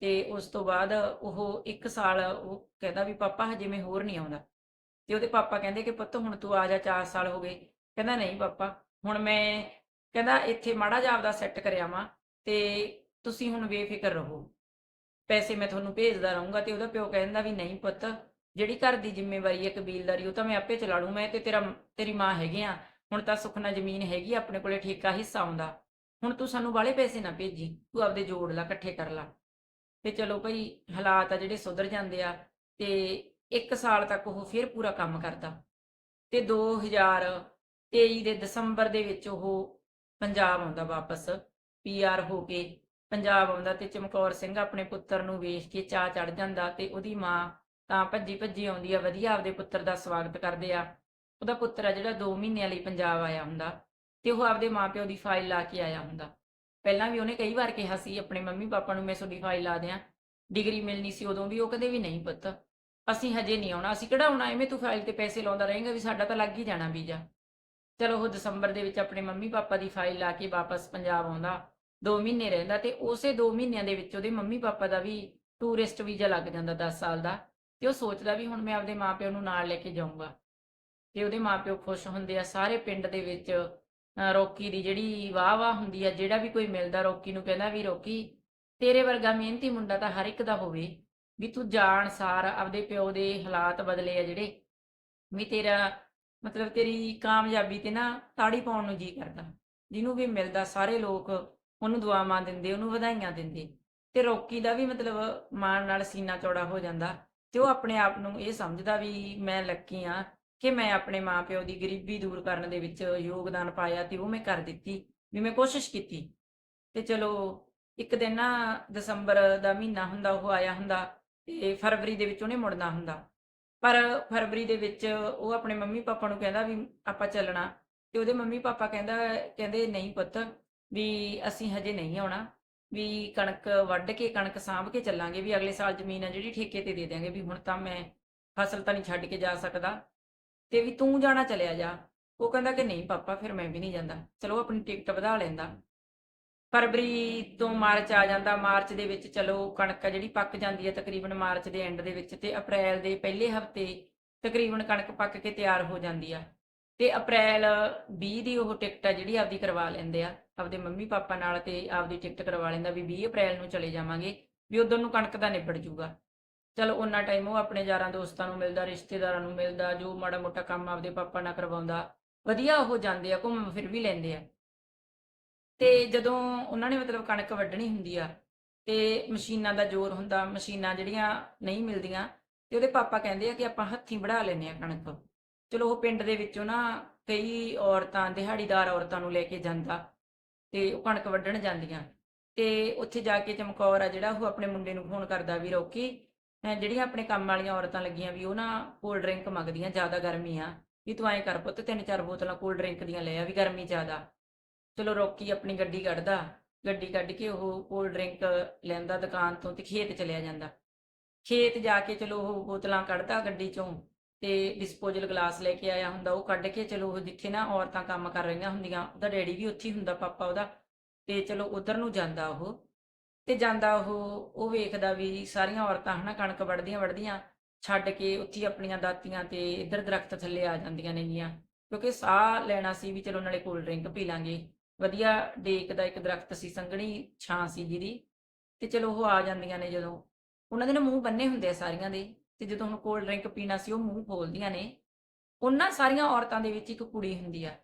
S1: ਤੇ ਉਸ ਤੋਂ ਬਾਅਦ ਉਹ 1 ਸਾਲ ਉਹ ਕਹਿੰਦਾ ਵੀ ਪਾਪਾ ਹਜੇ ਮੈਂ ਹੋਰ ਨਹੀਂ ਆਉਂਦਾ। ਤੇ ਉਹਦੇ ਪਾਪਾ ਕਹਿੰਦੇ ਕਿ ਪੁੱਤ ਹੁਣ ਤੂੰ ਆ ਜਾ 4 ਸਾਲ ਹੋ ਗਏ। ਕਹਿੰਦਾ ਨਹੀਂ ਪਾਪਾ, ਹੁਣ ਮੈਂ, ਕਹਿੰਦਾ ਇੱਥੇ ਮਾੜਾ ਜਿਹਾ ਆਪਦਾ ਸੈੱਟ ਕਰਿਆ ਵਾਂ ਤੇ ਤੁਸੀਂ ਹੁਣ ਬੇਫਿਕਰ ਰਹੋ। ਪੈਸੇ ਮੈਂ ਤੁਹਾਨੂੰ ਭੇਜਦਾ ਰਹੂੰਗਾ ਤੇ ਉਹਦਾ ਪਿਓ ਕਹਿੰਦਾ ਵੀ ਨਹੀਂ ਪੁੱਤ, ਜਿਹੜੀ ਘਰ ਦੀ ਜ਼ਿੰਮੇਵਾਰੀ ਹੈ ਕਬੀਲਦਾਰੀ ਉਹ ਤਾਂ ਮੈਂ ਆਪੇ ਚਲਾ ਲੂ ਮੈਂ ਤੇ ਤੇਰਾ, ਤੇਰੀ ਮਾਂ ਹੈਗੇ ਆ। ਹੁਣ ਤਾਂ ਸੁਖਨਾ ਜ਼ਮੀਨ ਹੈਗੀ, ਆਪਣੇ ਕੋਲੇ ਠੇਕਾ ਹਿੱਸਾ ਆਉਂਦਾ। ਹੁਣ ਤੂੰ ਸਾਨੂੰ ਬਾਲੇ ਪੈਸੇ ਨਾ ਭੇਜੀ, ਤੂੰ ਆਪਦੇ ਜੋੜ ਲਾ, ਇਕੱਠੇ ਕਰ ਲਾ। ਤੇ ਚਲੋ ਭਾਈ ਹਾਲਾਤ ਆ ਜਿਹੜੇ ਸੁਧਰ ਜਾਂਦੇ ਆ ਤੇ 1 ਸਾਲ ਤੱਕ ਉਹ ਫਿਰ ਪੂਰਾ ਕੰਮ ਕਰਦਾ। ਤੇ 2023 ਦੇ ਦਸੰਬਰ ਦੇ ਵਿੱਚ ਉਹ ਪੰਜਾਬ ਆਉਂਦਾ ਵਾਪਸ ਪੀਆਰ ਹੋ ਕੇ ਪੰਜਾਬ ਆਉਂਦਾ ਤੇ ਚਮਕੌਰ ਸਿੰਘ ਆਪਣੇ ਪੁੱਤਰ ਨੂੰ ਵੇਖ ਕੇ ਚਾਹ ਚੜ ਜਾਂਦਾ ਤੇ ਉਹਦੀ ਮਾਂ ਤਾਂ ਭੱਜੀ ਭੱਜੀ ਆਉਂਦੀ ਆ, ਵਧੀਆ ਆਪਦੇ ਪੁੱਤਰ ਦਾ ਸਵਾਗਤ ਕਰਦੇ ਆ। ਉਹਦਾ ਪੁੱਤਰ ਆ ਜਿਹੜਾ 2 ਮਹੀਨਿਆਂ ਲਈ ਪੰਜਾਬ ਆਇਆ ਹੁੰਦਾ ਤੇ ਉਹ ਆਪਦੇ ਮਾਪਿਓ ਦੀ ਫਾਈਲ ਲਾ ਕੇ ਆਇਆ ਹੁੰਦਾ। ਪਹਿਲਾਂ ਵੀ ਉਹਨੇ ਕਈ ਵਾਰ ਕਿਹਾ ਸੀ, ਆਪਣੇ ਮੰਮੀ ਪਾਪਾ ਨੂੰ ਮੈਂ ਤੁਹਾਡੀ ਫਾਈਲ ਲਾ ਦਿਆਂ, ਡਿਗਰੀ ਮਿਲਣੀ ਸੀ ਉਦੋਂ ਵੀ, ਉਹ ਕਦੇ ਵੀ ਨਹੀਂ ਪੁੱਤ। ਅਸੀਂ ਹਜੇ ਨਹੀਂ ਆਉਣਾ, ਅਸੀਂ ਕਿਹੜਾ ਆਉਣਾ? ਐਵੇਂ ਤੂੰ ਫਾਈਲ ਤੇ ਪੈਸੇ ਲਾਉਂਦਾ ਰਹੇਂਗਾ ਵੀ ਸਾਡਾ ਤਾਂ ਲੱਗ ਹੀ ਜਾਣਾ ਵੀਜ਼ਾ। ਚਲੋ ਉਹ ਦਸੰਬਰ ਦੇ ਵਿੱਚ ਆਪਣੇ ਮੰਮੀ ਪਾਪਾ ਦੀ ਫਾਈਲ ਲਾ ਕੇ ਵਾਪਸ ਪੰਜਾਬ ਆਉਂਦਾ 2 ਮਹੀਨੇ ਰਹਿੰਦਾ ਤੇ ਉਸੇ 2 ਮਹੀਨਿਆਂ ਦੇ ਵਿੱਚ ਉਹਦੇ ਮੰਮੀ ਪਾਪਾ ਦਾ ਵੀ ਟੂਰਿਸਟ ਵੀਜ਼ਾ ਲੱਗ ਜਾਂਦਾ 10 ਸਾਲ ਦਾ ਤੇ ਉਹ ਸੋਚਦਾ ਵੀ ਹੁਣ ਮੈਂ ਆਪਦੇ ਮਾਪਿਓ ਨੂੰ ਨਾਲ ਲੈ ਕੇ ਜਾਊਂਗਾ। ਤੇ ਉਹਦੇ ਮਾਪਿਓ ਖੁਸ਼ ਹੁੰਦੇ ਆ, ਸਾਰੇ ਪਿੰਡ ਦੇ ਵਿੱਚ ਰੋਕੀ ਦੀ ਜਿਹੜੀ ਵਾਹ ਵਾਹ ਹੁੰਦੀ ਆ, ਜਿਹੜਾ ਵੀ ਕੋਈ ਮਿਲਦਾ ਰੋਕੀ ਨੂੰ ਕਹਿੰਦਾ ਵੀ ਰੋਕੀ, ਤੇਰੇ ਵਰਗਾ ਮਿਹਨਤੀ ਮੁੰਡਾ ਤਾਂ ਹਰ ਇੱਕ ਦਾ ਹੋਵੇ। ਵੀ ਤੂੰ ਜਾਣ ਸਾਰ ਆਪਦੇ ਪਿਓ ਦੇ ਹਾਲਾਤ ਬਦਲੇ ਆ ਜਿਹੜੇ। ਵੀ ਤੇਰਾ ਮਤਲਬ ਤੇਰੀ ਕਾਮਯਾਬੀ ਤੇ ਨਾ ਤਾੜੀ ਪਾਉਣ ਨੂੰ ਜੀ ਕਰਦਾ। ਜਿਹਨੂੰ ਵੀ ਮਿਲਦਾ ਸਾਰੇ ਲੋਕ ਉਹਨੂੰ ਦੁਆਵਾਂ ਦਿੰਦੇ, ਉਹਨੂੰ ਵਧਾਈਆਂ ਦਿੰਦੇ। ਤੇ ਰੋਕੀ ਦਾ ਵੀ ਮਤਲਬ ਮਾਣ ਨਾਲ ਸੀਨਾ ਚੌੜਾ ਹੋ ਜਾਂਦਾ। ਤੇ ਉਹ ਆਪਣੇ ਆਪ ਨੂੰ ਇਹ ਸਮਝਦਾ ਵੀ ਮੈਂ ਲੱਕੀ ਆ ਕਿ ਮੈਂ ਆਪਣੇ ਮਾਪਿਓ ਦੀ ਗਰੀਬੀ ਦੂਰ ਕਰਨ ਦੇ ਵਿੱਚ ਯੋਗਦਾਨ ਪਾਇਆ ਤੇ ਉਹ ਮੈਂ ਕਰ ਦਿੱਤੀ, ਵੀ ਮੈਂ ਕੋਸ਼ਿਸ਼ ਕੀਤੀ। ਤੇ ਚਲੋ, ਇੱਕ ਦਿਨ ਨਾ ਦਸੰਬਰ ਦਾ ਮਹੀਨਾ ਹੁੰਦਾ, ਉਹ ਆਇਆ ਹੁੰਦਾ। ਤੇ ਫਰਵਰੀ ਦੇ ਵਿੱਚ ਉਹਨੇ ਮੁੜਨਾ ਹੁੰਦਾ। ਪਰ ਫਰਵਰੀ ਦੇ ਵਿੱਚ ਉਹ ਆਪਣੇ ਮੰਮੀ ਪਾਪਾ ਨੂੰ ਕਹਿੰਦਾ ਵੀ ਆਪਾਂ ਚੱਲਣਾ। ਤੇ ਉਹਦੇ ਮੰਮੀ ਪਾਪਾ ਕਹਿੰਦਾ, ਕਹਿੰਦੇ ਨਹੀਂ ਪੁੱਤ ਵੀ ਅਸੀਂ ਹਜੇ ਨਹੀਂ ਆਉਣਾ। ਵੀ ਕਣਕ ਵੱਢ ਕੇ, ਕਣਕ ਸਾਂਭ ਕੇ ਚੱਲਾਂਗੇ ਵੀ ਅਗਲੇ ਸਾਲ ਜ਼ਮੀਨ ਆ ਜਿਹੜੀ ਠੇਕੇ ਤੇ ਦੇ ਦਿਆਂਗੇ ਵੀ ਹੁਣ ਤਾਂ ਮੈਂ ਫਸਲ ਤਾਂ ਨਹੀਂ ਛੱਡ ਕੇ ਜਾ ਸਕਦਾ। ਤੇ ਵੀ ਤੂੰ ਜਾਣਾ ਚਲਿਆ ਜਾ। ਉਹ ਕਹਿੰਦਾ ਕਿ ਨਹੀਂ ਪਾਪਾ, ਫਿਰ ਮੈਂ ਵੀ ਨਹੀਂ ਜਾਂਦਾ। ਚਲੋ ਆਪਣੀ ਟਿਕਟ ਵਧਾ ਲੈਂਦਾ। ਫਰਵਰੀ ਤੋਂ ਮਾਰਚ ਆ ਜਾਂਦਾ। ਮਾਰਚ ਦੇ ਵਿੱਚ ਚਲੋ ਕਣਕ ਆ ਜਿਹੜੀ ਪੱਕ ਜਾਂਦੀ ਹੈ ਤਕਰੀਬਨ ਮਾਰਚ ਦੇ ਐਂਡ ਦੇ ਵਿੱਚ ਤੇ ਅਪ੍ਰੈਲ ਦੇ ਪਹਿਲੇ ਹਫ਼ਤੇ ਤਕਰੀਬਨ ਕਣਕ ਪੱਕ ਕੇ ਤਿਆਰ ਹੋ ਜਾਂਦੀ ਆ। ਤੇ ਅਪ੍ਰੈਲ 20 ਦੀ ਉਹ ਟਿਕਟ ਆ ਜਿਹੜੀ ਆਪਦੀ ਕਰਵਾ ਲੈਂਦੇ ਆ। ਆਪਦੇ ਮੰਮੀ ਪਾਪਾ ਨਾਲ ਤੇ ਆਪਦੀ ਟਿਕਟ ਕਰਵਾ ਲੈਂਦਾ ਵੀ 20 ਅਪ੍ਰੈਲ ਨੂੰ ਚਲੇ ਜਾਵਾਂਗੇ ਵੀ ਉਦੋਂ ਨੂੰ ਕਣਕ ਦਾ ਨਿਬੜ ਜੂਗਾ। ਚਲੋ ਉਹਨਾਂ ਟਾਈਮ ਉਹ ਆਪਣੇ ਯਾਰਾਂ ਦੋਸਤਾਂ ਨੂੰ ਮਿਲਦਾ, ਰਿਸ਼ਤੇਦਾਰਾਂ ਨੂੰ ਮਿਲਦਾ, ਜੋ ਮਾੜਾ ਮੋਟਾ ਕੰਮ ਆਪਦੇ ਪਾਪਾ ਨਾਲ ਕਰਵਾਉਂਦਾ, ਵਧੀਆ ਉਹ ਜਾਂਦੇ ਆ, ਘੁੰਮ ਫਿਰ ਵੀ ਲੈਂਦੇ ਆ। ਤੇ ਜਦੋਂ ਉਹਨਾਂ ਨੇ ਮਤਲਬ ਕਣਕ ਵੱਢਣੀ ਹੁੰਦੀ ਆ ਤੇ ਮਸ਼ੀਨਾਂ ਦਾ ਜ਼ੋਰ ਹੁੰਦਾ, ਮਸ਼ੀਨਾਂ ਜਿਹੜੀਆਂ ਨਹੀਂ ਮਿਲਦੀਆਂ ਤੇ ਉਹਦੇ ਪਾਪਾ ਕਹਿੰਦੇ ਆ ਕਿ ਆਪਾਂ ਹੱਥੀਂ ਵਢਾ ਲੈਨੇ ਆ ਕਣਕ। ਚਲੋ ਉਹ ਪਿੰਡ ਦੇ ਵਿੱਚੋਂ ਨਾ ਕਈ ਔਰਤਾਂ, ਦਿਹਾੜੀਦਾਰ ਔਰਤਾਂ ਨੂੰ ਲੈ ਕੇ ਜਾਂਦਾ ਤੇ ਉਹ ਕਣਕ ਵੱਢਣ ਜਾਂਦੀਆਂ ਤੇ ਉੱਥੇ ਜਾ ਕੇ ਚਮਕੌਰ ਆ ਜਿਹੜਾ ਉਹ ਆਪਣੇ ਮੁੰਡੇ ਨੂੰ ਫੋਨ ਕਰਦਾ ਵੀ ਰੋਕੀ ਜਿਹੜੀਆਂ ਆਪਣੇ ਕੰਮ ਵਾਲੀਆਂ ਔਰਤਾਂ ਲੱਗੀਆਂ ਵੀ ਉਹ ਨਾ ਕੋਲਡ ਡਰਿੰਕ ਮੰਗਦੀਆਂ, ਜ਼ਿਆਦਾ ਗਰਮੀ ਆ, ਵੀ ਤੂੰ ਐਂ ਕਰ ਪੁੱਤ, ਤਿੰਨ ਚਾਰ ਬੋਤਲਾਂ ਕੋਲਡ ਡਰਿੰਕ ਦੀਆਂ ਲੈ ਆ ਵੀ ਗਰਮੀ ਜ਼ਿਆਦਾ। ਚਲੋ ਰੋਕੀ ਆਪਣੀ ਗੱਡੀ ਕੱਢਦਾ, ਗੱਡੀ ਕੱਢ ਕੇ ਉਹ ਕੋਲਡ ਡਰਿੰਕ ਲੈਂਦਾ ਦੁਕਾਨ ਤੋਂ ਤੇ ਖੇਤ ਚਲਿਆ ਜਾਂਦਾ। ਖੇਤ ਜਾ ਕੇ ਚਲੋ ਉਹ ਬੋਤਲਾਂ ਕੱਢਦਾ ਗੱਡੀ ਚੋਂ ਤੇ ਡਿਸਪੋਜ਼ਲ ਗਲਾਸ ਲੈ ਕੇ ਆਇਆ ਹੁੰਦਾ, ਉਹ ਕੱਢ ਕੇ ਚਲੋ ਉਹ ਜਿੱਥੇ ਨਾ ਔਰਤਾਂ ਕੰਮ ਕਰ ਰਹੀਆਂ ਹੁੰਦੀਆਂ, ਉਹਦਾ ਡੈਡੀ ਵੀ ਉੱਥੇ ਹੁੰਦਾ, ਪਾਪਾ ਉਹਦਾ, ਤੇ ਚਲੋ ਉਧਰ ਨੂੰ ਜਾਂਦਾ ਉਹ। ਤੇ ਜਾਂਦਾ ਉਹ ਉਹ ਵੇਖਦਾ ਵੀ ਸਾਰੀਆਂ ਔਰਤਾਂ ਹਨਾ ਕਣਕ ਵੱਢਦੀਆਂ ਵੱਢਦੀਆਂ ਛੱਡ ਕੇ ਉੱਥੇ ਆਪਣੀਆਂ ਦਾਤੀਆਂ ਤੇ ਇੱਧਰ ਦਰਖਤ ਥੱਲੇ ਆ ਜਾਂਦੀਆਂ ਨੇਗੀਆਂ, ਕਿਉਂਕਿ ਸਾਹ ਲੈਣਾ ਸੀ ਵੀ ਚਲੋ ਨਾਲੇ ਕੋਲਡ ਡਰਿੰਕ ਪੀ ਲਾਂਗੇ। ਵਧੀਆ ਡੇਕ ਦਾ ਇੱਕ ਦਰਖਤ ਸੀ, ਸੰਘਣੀ ਛਾਂ ਸੀ ਜਿਹਦੀ ਤੇ ਚਲੋ ਉਹ ਆ ਜਾਂਦੀਆਂ ਨੇ ਜਦੋਂ। ਉਹਨਾਂ ਦੇ ਨਾ ਮੂੰਹ ਬੰਨੇ ਹੁੰਦੇ ਆ ਸਾਰੀਆਂ ਦੇ, ਤੇ ਜਦੋਂ ਹੁਣ ਕੋਲਡ ਡਰਿੰਕ ਪੀਣਾ ਸੀ, ਉਹ ਮੂੰਹ ਖੋਲਦੀਆਂ ਨੇ। ਉਹਨਾਂ ਸਾਰੀਆਂ ਔਰਤਾਂ ਦੇ ਵਿੱਚ ਇੱਕ ਕੁੜੀ ਹੁੰਦੀ ਆ।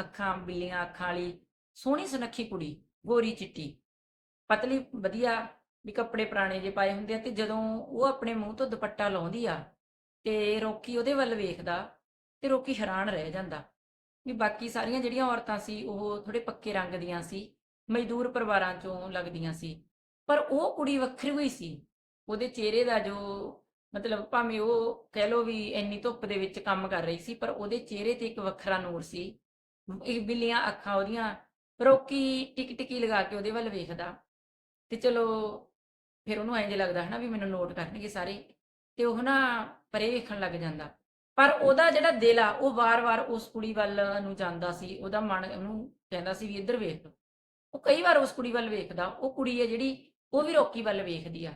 S1: ਅੱਖਾਂ ਬਿੱਲੀਆਂ, ਅੱਖਾਂ ਵਾਲੀ, ਸੋਹਣੀ ਸੁਨੱਖੀ ਕੁੜੀ, ਗੋਰੀ ਚਿੱਟੀ। ਪਤਲੀ, ਵਧੀਆ, ਵੀ ਕੱਪੜੇ ਪੁਰਾਣੇ ਜੇ ਪਾਏ ਹੁੰਦੇ ਆ, ਤੇ ਜਦੋਂ ਉਹ ਆਪਣੇ ਮੂੰਹ ਤੋਂ ਦੁਪੱਟਾ ਲਾਉਂਦੀ ਆ, ਤੇ ਰੋਕੀ ਉਹਦੇ ਵੱਲ ਵੇਖਦਾ, ਤੇ ਰੋਕੀ ਹੈਰਾਨ ਰਹਿ ਜਾਂਦਾ। ਵੀ ਬਾਕੀ ਸਾਰੀਆਂ ਜਿਹੜੀਆਂ ਔਰਤਾਂ ਸੀ, ਉਹ ਥੋੜੇ ਪੱਕੇ ਰੰਗ ਦੀਆਂ ਸੀ, ਮਜ਼ਦੂਰ ਪਰਿਵਾਰਾਂ ਚੋਂ ਲੱਗਦੀਆਂ ਸੀ। ਪਰ ਉਹ ਕੁੜੀ ਵੱਖਰੀ ਹੋਈ ਸੀ। ਉਹਦੇ ਚਿਹਰੇ ਦਾ ਜੋ ਮਤਲਬ ਭਾਵੇਂ ਉਹ ਕਹਿ ਲੋ ਵੀ ਇੰਨੀ ਧੁੱਪ ਦੇ ਵਿੱਚ ਕੰਮ ਕਰ ਰਹੀ ਸੀ, ਪਰ ਉਹਦੇ ਚਿਹਰੇ ਤੇ ਇੱਕ ਵੱਖਰਾ ਨੂਰ ਸੀ। ਇਹ ਬਿੱਲੀਆਂ ਅੱਖਾਂ ਉਹਦੀਆਂ ਰੋਕੀ ਟਿਕ ਟਿਕੀ ਲਗਾ ਕੇ ਉਹਦੇ ਵੱਲ ਵੇਖਦਾ। ਤੇ ਚਲੋ ਫਿਰ ਉਹਨੂੰ ਇੰਜ ਲੱਗਦਾ ਹਨਾ ਵੀ ਮੈਨੂੰ ਨੋਟ ਕਰਨਗੇ ਸਾਰੇ। ਤੇ ਉਹ ਨਾ ਪਰੇ ਵੇਖਣ ਲੱਗ ਜਾਂਦਾ। ਪਰ ਉਹਦਾ ਜਿਹੜਾ ਦਿਲ ਆ, ਉਹ ਵਾਰ-ਵਾਰ ਉਸ ਕੁੜੀ ਵੱਲ ਨੂੰ ਜਾਂਦਾ ਸੀ, ਉਹਦਾ ਮਨ ਉਹਨੂੰ ਕਹਿੰਦਾ ਸੀ ਵੀ ਇੱਧਰ ਵੇਖ ਉਹ ਕਈ ਵਾਰ ਉਸ ਕੁੜੀ ਵੱਲ ਵੇਖਦਾ, ਉਹ ਕੁੜੀ ਹੈ ਜਿਹੜੀ ਉਹ ਵੀ ਰੋਕੀ ਵੱਲ ਵੇਖਦੀ ਆ।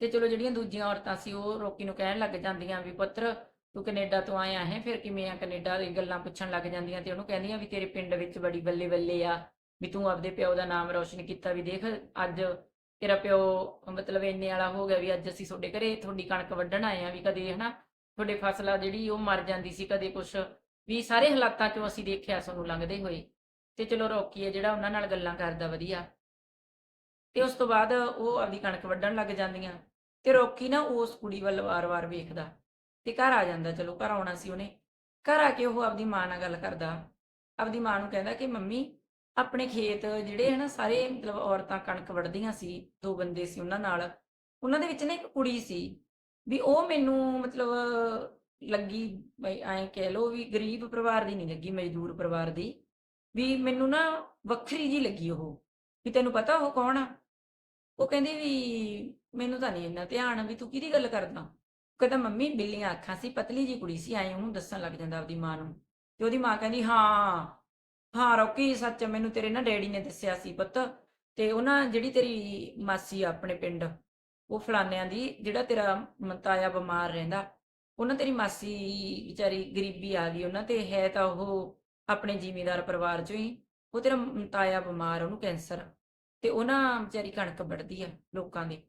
S1: ਤੇ ਚਲੋ ਜਿਹੜੀਆਂ ਦੂਜੀਆਂ ਔਰਤਾਂ ਸੀ, ਉਹ ਰੋਕੀ ਨੂੰ ਕਹਿਣ ਲੱਗ ਜਾਂਦੀਆਂ ਵੀ ਪੁੱਤਰ, ਤੂੰ ਕੈਨੇਡਾ ਤੋਂ ਆਇਆ ਹੈ, ਫਿਰ ਕਿਵੇਂ ਆ ਕੈਨੇਡਾ ਦੀ ਗੱਲਾਂ ਪੁੱਛਣ ਲੱਗ ਜਾਂਦੀਆਂ ਤੇ ਉਹਨੂੰ ਕਹਿੰਦੀਆਂ ਵੀ ਤੇਰੇ ਪਿੰਡ ਵਿੱਚ ਬੜੀ ਬੱਲੇ ਬੱਲੇ ਆ, ਵੀ ਤੂੰ ਆਪਦੇ ਪਿਓ ਦਾ ਨਾਮ ਰੋਸ਼ਨ ਕੀਤਾ ਵੀ ਦੇਖ, ਅੱਜ ਤੇਰਾ ਪਿਓ ਮਤਲਬ ਇੰਨੇ ਵਾਲਾ ਹੋ ਗਿਆ ਵੀ ਅੱਜ ਅਸੀਂ ਤੁਹਾਡੇ ਘਰੇ, ਤੁਹਾਡੀ ਕਣਕ ਵੱਢਣ ਆਏ ਆ ਵੀ ਕਦੇ, ਹਨਾ? ਤੁਹਾਡੇ ਫਸਲ ਆ ਜਿਹੜੀ ਉਹ ਮਰ ਜਾਂਦੀ ਸੀ ਕਦੇ ਕੁਛ। ਵੀ ਸਾਰੇ ਹਾਲਾਤਾਂ ਚੋਂ ਅਸੀਂ ਦੇਖਿਆ, ਸਾਨੂੰ ਲੰਘਦੇ ਹੋਏ। ਤੇ ਚਲੋ ਰੋਕੀ ਹੈ ਜਿਹੜਾ ਉਹਨਾਂ ਨਾਲ ਗੱਲਾਂ ਕਰਦਾ ਵਧੀਆ। ਤੇ ਉਸ ਤੋਂ ਬਾਅਦ ਉਹ ਆਪਦੀ ਕਣਕ ਵੱਢਣ ਲੱਗ ਜਾਂਦੀਆਂ। ਤੇ ਰੋਕੀ ਨਾ ਉਸ ਕੁੜੀ ਵੱਲ ਵਾਰ-ਵਾਰ ਵੇਖਦਾ। ਤੇ ਘਰ ਆ ਜਾਂਦਾ, ਚਲੋ ਘਰ ਆਉਣਾ ਸੀ ਉਹਨੇ। ਘਰ ਆ ਕੇ ਉਹ ਆਪਦੀ ਮਾਂ ਨਾਲ ਗੱਲ ਕਰਦਾ। ਆਪਦੀ ਮਾਂ ਨੂੰ ਕਹਿੰਦਾ ਕਿ ਮੰਮੀ, ਆਪਣੇ ਖੇਤ ਜਿਹੜੇ ਹਨ ਸਾਰੇ ਮਤਲਬ ਔਰਤਾਂ ਕਣਕ ਵੱਢਦੀਆਂ ਸੀ, ਦੋ ਬੰਦੇ ਸੀ ਉਹਨਾਂ ਨਾਲ। ਉਹਨਾਂ ਦੇ ਵਿੱਚ ਨਾ ਇੱਕ ਕੁੜੀ ਸੀ। ਵੀ ਉਹ ਮੈਨੂੰ ਮਤਲਬ ਲੱਗੀ ਬਈ ਐਂ ਕਹਿ ਲੋ ਵੀ ਗਰੀਬ ਪਰਿਵਾਰ ਦੀ ਨਹੀਂ ਲੱਗੀ, ਮਜ਼ਦੂਰ ਪਰਿਵਾਰ ਦੀ। ਵੀ ਮੈਨੂੰ ਨਾ ਵੱਖਰੀ ਜੀ ਲੱਗੀ ਉਹ, ਵੀ ਤੈਨੂੰ ਪਤਾ ਉਹ ਕੌਣ ਆ? ਉਹ ਕਹਿੰਦੀ ਵੀ ਮੈਨੂੰ ਤਾਂ ਨਹੀਂ ਇੰਨਾ ਧਿਆਨ ਵੀ ਤੂੰ ਕਿਹਦੀ ਗੱਲ ਕਰਦਾ? ਕਹਿੰਦਾ ਮੰਮੀ ਬਿੱਲੀਆਂ ਅੱਖਾਂ ਸੀ, ਪਤਲੀ ਜੀ ਕੁੜੀ ਸੀ, ਐਂ ਉਹਨੂੰ ਦੱਸਣ ਲੱਗ ਜਾਂਦਾ ਆਪਦੀ ਮਾਂ ਨੂੰ। ਤੇ ਉਹਦੀ ਮਾਂ ਕਹਿੰਦੀ, ਹਾਂ ਹਾਂ, ਰੋਕੀ, ਸੱਚ, ਮੈਨੂੰ ਤੇਰੇ ਨਾ ਡੈਡੀ ਨੇ ਦੱਸਿਆ ਸੀ ਪੁੱਤ। ਤੇ ਉਹਨਾਂ ਜਿਹੜੀ ਤੇਰੀ ਮਾਸੀ ਆ ਆਪਣੇ ਪਿੰਡ ਉਹ ਫਲਾਨਿਆਂ ਦੀ, ਜਿਹੜਾ ਤੇਰਾ ਮਤਾਇਆ ਬਿਮਾਰ ਰਹਿੰਦਾ, ਉਹਨਾਂ ਤੇਰੀ ਮਾਸੀ ਵਿਚਾਰੀ ਗਰੀਬੀ ਆ ਗਈ, ਉਹਨਾਂ ਤੇ ਹੈ ਤਾਂ ਉਹ ਆਪਣੇ ਜ਼ਿਮੀਂਦਾਰ ਪਰਿਵਾਰ ਚੋਂ ਹੀ, ਉਹ ਤੇਰਾ ਮਤਾਇਆ ਬਿਮਾਰ, ਉਹਨੂੰ ਕੈਂਸਰ ਤੇ ਉਹ ਨਾ ਵਿਚਾਰੀ ਕਣਕ ਵੱਢਦੀ ਆ ਲੋਕਾਂ ਦੇ,